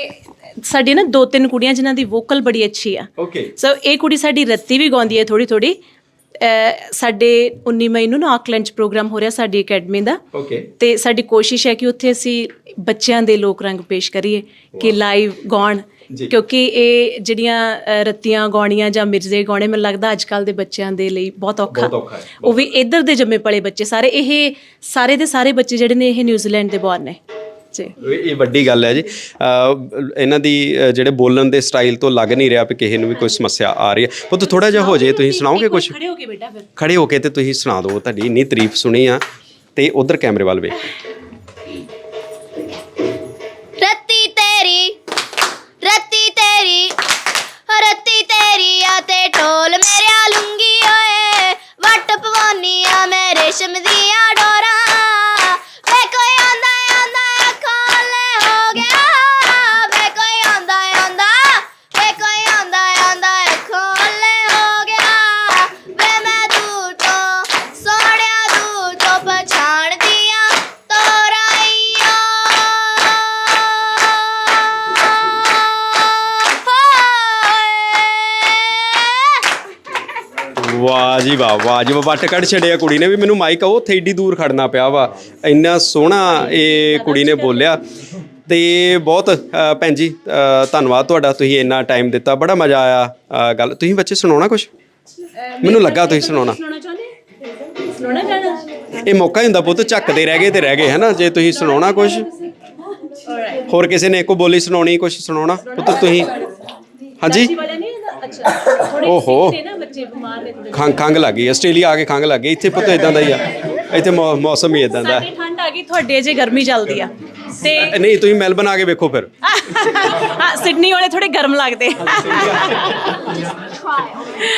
ਸਾਡੀ ਨਾ ਦੋ ਤਿੰਨ ਕੁੜੀਆਂ ਜਿਨ੍ਹਾਂ ਦੀ ਵੋਕਲ ਬੜੀ ਅੱਛੀ ਆ। ਓਕੇ ਸੋ ਇਹ ਕੁੜੀ ਸਾਡੀ ਰੱਤੀ ਵੀ ਗਾਉਂਦੀ ਹੈ ਥੋੜੀ ਥੋੜੀ ਸਾਡੇ 19 ਮਈ ਨੂੰ ਨਾ ਆਕਲੈਂਡ 'ਚ ਪ੍ਰੋਗਰਾਮ ਹੋ ਰਿਹਾ ਸਾਡੀ ਅਕੈਡਮੀ ਦਾ। ਓਕੇ ਤੇ ਸਾਡੀ ਕੋਸ਼ਿਸ਼ ਹੈ ਕਿ ਉੱਥੇ ਅਸੀਂ ਬੱਚਿਆਂ ਦੇ ਲੋਕ ਰੰਗ ਪੇਸ਼ ਕਰੀਏ ਕਿ ਲਾਈਵ ਗਾਉਣ। ਕਿਉਂਕਿ ਇਹ ਜਿਹੜੀਆਂ ਰੱਤੀਆਂ ਗਾਉਣੀਆਂ ਜਾਂ ਮਿਰਜ਼ੇ ਗਾਉਣੇ ਮੈਨੂੰ ਲੱਗਦਾ ਅੱਜ ਕੱਲ ਦੇ ਬੱਚਿਆਂ ਦੇ ਲਈ ਬਹੁਤ ਔਖਾ। ਉਹ ਵੀ ਇੱਧਰ ਦੇ ਜੰਮੇ ਪਲੇ ਬੱਚੇ। ਸਾਰੇ ਇਹ ਸਾਰੇ ਦੇ ਸਾਰੇ ਬੱਚੇ ਜਿਹੜੇ ਨੇ ਇਹ ਨਿਊਜ਼ੀਲੈਂਡ ਦੇ ਬੌਰਨ ਨੇ। ਜੀ। ਇਹ ਵੱਡੀ ਗੱਲ ਹੈ ਜੀ। ਇਹਨਾਂ ਦੀ ਜਿਹੜੇ ਬੋਲਣ ਦੇ ਸਟਾਈਲ ਤੋਂ ਲੱਗ ਨਹੀਂ ਰਿਹਾ ਕਿ ਕਿਸੇ ਨੂੰ ਵੀ ਕੋਈ ਸਮੱਸਿਆ ਆ ਰਹੀ ਹੈ। ਪੁੱਤ ਥੋੜਾ ਜਿਹਾ ਹੋ ਜੇ ਤੁਸੀਂ ਸੁਣਾਓਗੇ ਕੁਝ ਖੜੇ ਹੋ ਕੇ ਬੇਟਾ ਫਿਰ। ਖੜੇ ਹੋ ਕੇ ਤੇ ਤੁਸੀਂ ਸੁਣਾ ਦਿਓ ਤੁਹਾਡੀ ਇੰਨੀ ਤਾਰੀਫ ਸੁਣੀ ਆ ਤੇ ਉਧਰ ਕੈਮਰੇ ਵੱਲ ਵੇਖ। ਰੱਤੀ ਤੇਰੀ ਰੱਤੀ ਤੇਰੀ ਰੱਤੀ ਤੇਰੀ ਆ ਤੇ ਢੋਲ ਮੇਰਿਆ ਲੁੰਗੀ ਓਏ। ਵੱਟ ਪਵਾਨੀ ਆ ਮੈਂ ਰੇਸ਼ਮ ਦੀਆਂ ਜੀ ਵਾਹ ਵਾਹ। ਜੀ ਵਾਹ, ਵੱਟ ਕੱਢ ਛੜਿਆ ਕੁੜੀ ਨੇ ਵੀ ਮੈਨੂੰ ਮਾਈਕ ਉੱਥੇ ਏਡੀ ਦੂਰ ਖੜਨਾ ਪਿਆ ਵਾ। ਇੰਨਾ ਸੋਹਣਾ ਇਹ ਕੁੜੀ ਨੇ ਬੋਲਿਆ। ਤੇ ਬਹੁਤ ਅ, ਭੈਣ ਜੀ ਅ, ਧੰਨਵਾਦ ਤੁਹਾਡਾ ਤੁਸੀਂ ਇੰਨਾ ਟਾਈਮ ਦਿੱਤਾ। ਬੜਾ ਮਜ਼ਾ ਆਇਆ ਅ, ਗੱਲ। ਤੁਸੀਂ ਬੱਚੇ ਸੁਣਾਉਣਾ ਕੁਝ ਮੈਨੂੰ ਲੱਗਾ ਤੁਸੀਂ ਸੁਣਾਉਣਾ। ਸੁਣਾਉਣਾ ਚਾਹੁੰਦੇ ਸੁਣਾਉਣਾ ਗਾਣਾ ਇਹ ਮੌਕਾ ਹੀ ਹੁੰਦਾ ਪੁੱਤ ਝੱਕਦੇ ਰਹਿ ਗਏ ਤੇ ਰਹਿ ਗਏ ਹਨਾ? ਜੇ ਤੁਸੀਂ ਸੁਣਾਉਣਾ ਕੁਝ ਹੋਰ ਕਿਸੇ ਨੇ ਇੱਕੋ ਬੋਲੀ ਸੁਣਾਉਣੀ ਕੁਝ ਸੁਣਾਉਣਾ? ਪੁੱਤ ਤੁਸੀਂ? ਹਾਂਜੀ? ਅੱਛਾ ਓਹੋ। ਨੇ ਬੱਚੇ ਬਿਮਾਰ ਨੇ। ਥੋੜੇ ਖੰਗ ਖੰਗ ਲੱਗ ਗਈ ਆਸਟ੍ਰੇਲੀਆ ਆ ਕੇ ਖੰਗ ਲੱਗ ਗਈ ਇੱਥੇ ਪੁੱਤ ਇਦਾਂ ਦਾ ਹੀ ਆ। ਇੱਥੇ ਮੌ- ਮੌਸਮ ਹੀ ਇਦਾਂ ਦਾ। ਸਾਡੇ ਠੰਡ ਆ ਗਈ ਤੁਹਾਡੇ ਅਜੇ ਗਰਮੀ ਚੱਲਦੀ ਆ। ਤੇ ਨਹੀਂ ਤੁਸੀਂ ਮੈਲਬਨ ਆ ਕੇ ਵੇਖੋ ਫਿਰ। ਹਾਂ ਸਿਡਨੀ ਵਾਲੇ ਥੋੜੇ ਗਰਮ ਲੱਗਦੇ।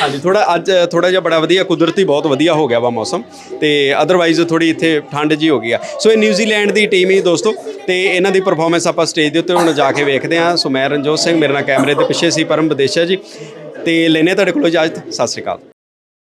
ਹਾਂਜੀ ਥੋੜਾ ਅੱਜ ਥੋੜਾ ਜਿਹਾ ਬੜਾ ਵਧੀਆ ਕੁਦਰਤੀ ਬਹੁਤ ਵਧੀਆ ਹੋ ਗਿਆ ਵਾ ਮੌਸਮ। ਤੇ ਅਦਰਵਾਈਜ਼ ਥੋੜੀ ਇੱਥੇ ਠੰਡ ਜੀ ਹੋ ਗਈ ਆ। ਸੋ ਇਹ ਨਿਊਜ਼ੀਲੈਂਡ ਦੀ ਟੀਮ ਹੀ ਦੋਸਤੋ ਤੇ ਇਹਨਾਂ ਦੀ ਪਰਫਾਰਮੈਂਸ ਆਪਾਂ ਸਟੇਜ ਦੇ ਉੱਤੇ ਹੁਣ ਜਾ ਕੇ ਵੇਖਦੇ ਹਾਂ। ਸੋ ਮੈਂ ਰਣਜੋਤ ਸਿੰਘ ਮੇਰੇ ਨਾਲ ਕੈਮਰੇ ਦੇ ਪਿੱਛੇ ਸੀ ਪਰਮ ਵਿਦੇਸ਼ਾ ਜੀ। ਤੇ ਲੈਨੇ ਤੁਹਾਡੇ ਕੋਲੋਂ ਇਜਾਜ਼ਤ। ਸਤਿ ਸ਼੍ਰੀ ਅਕਾਲ।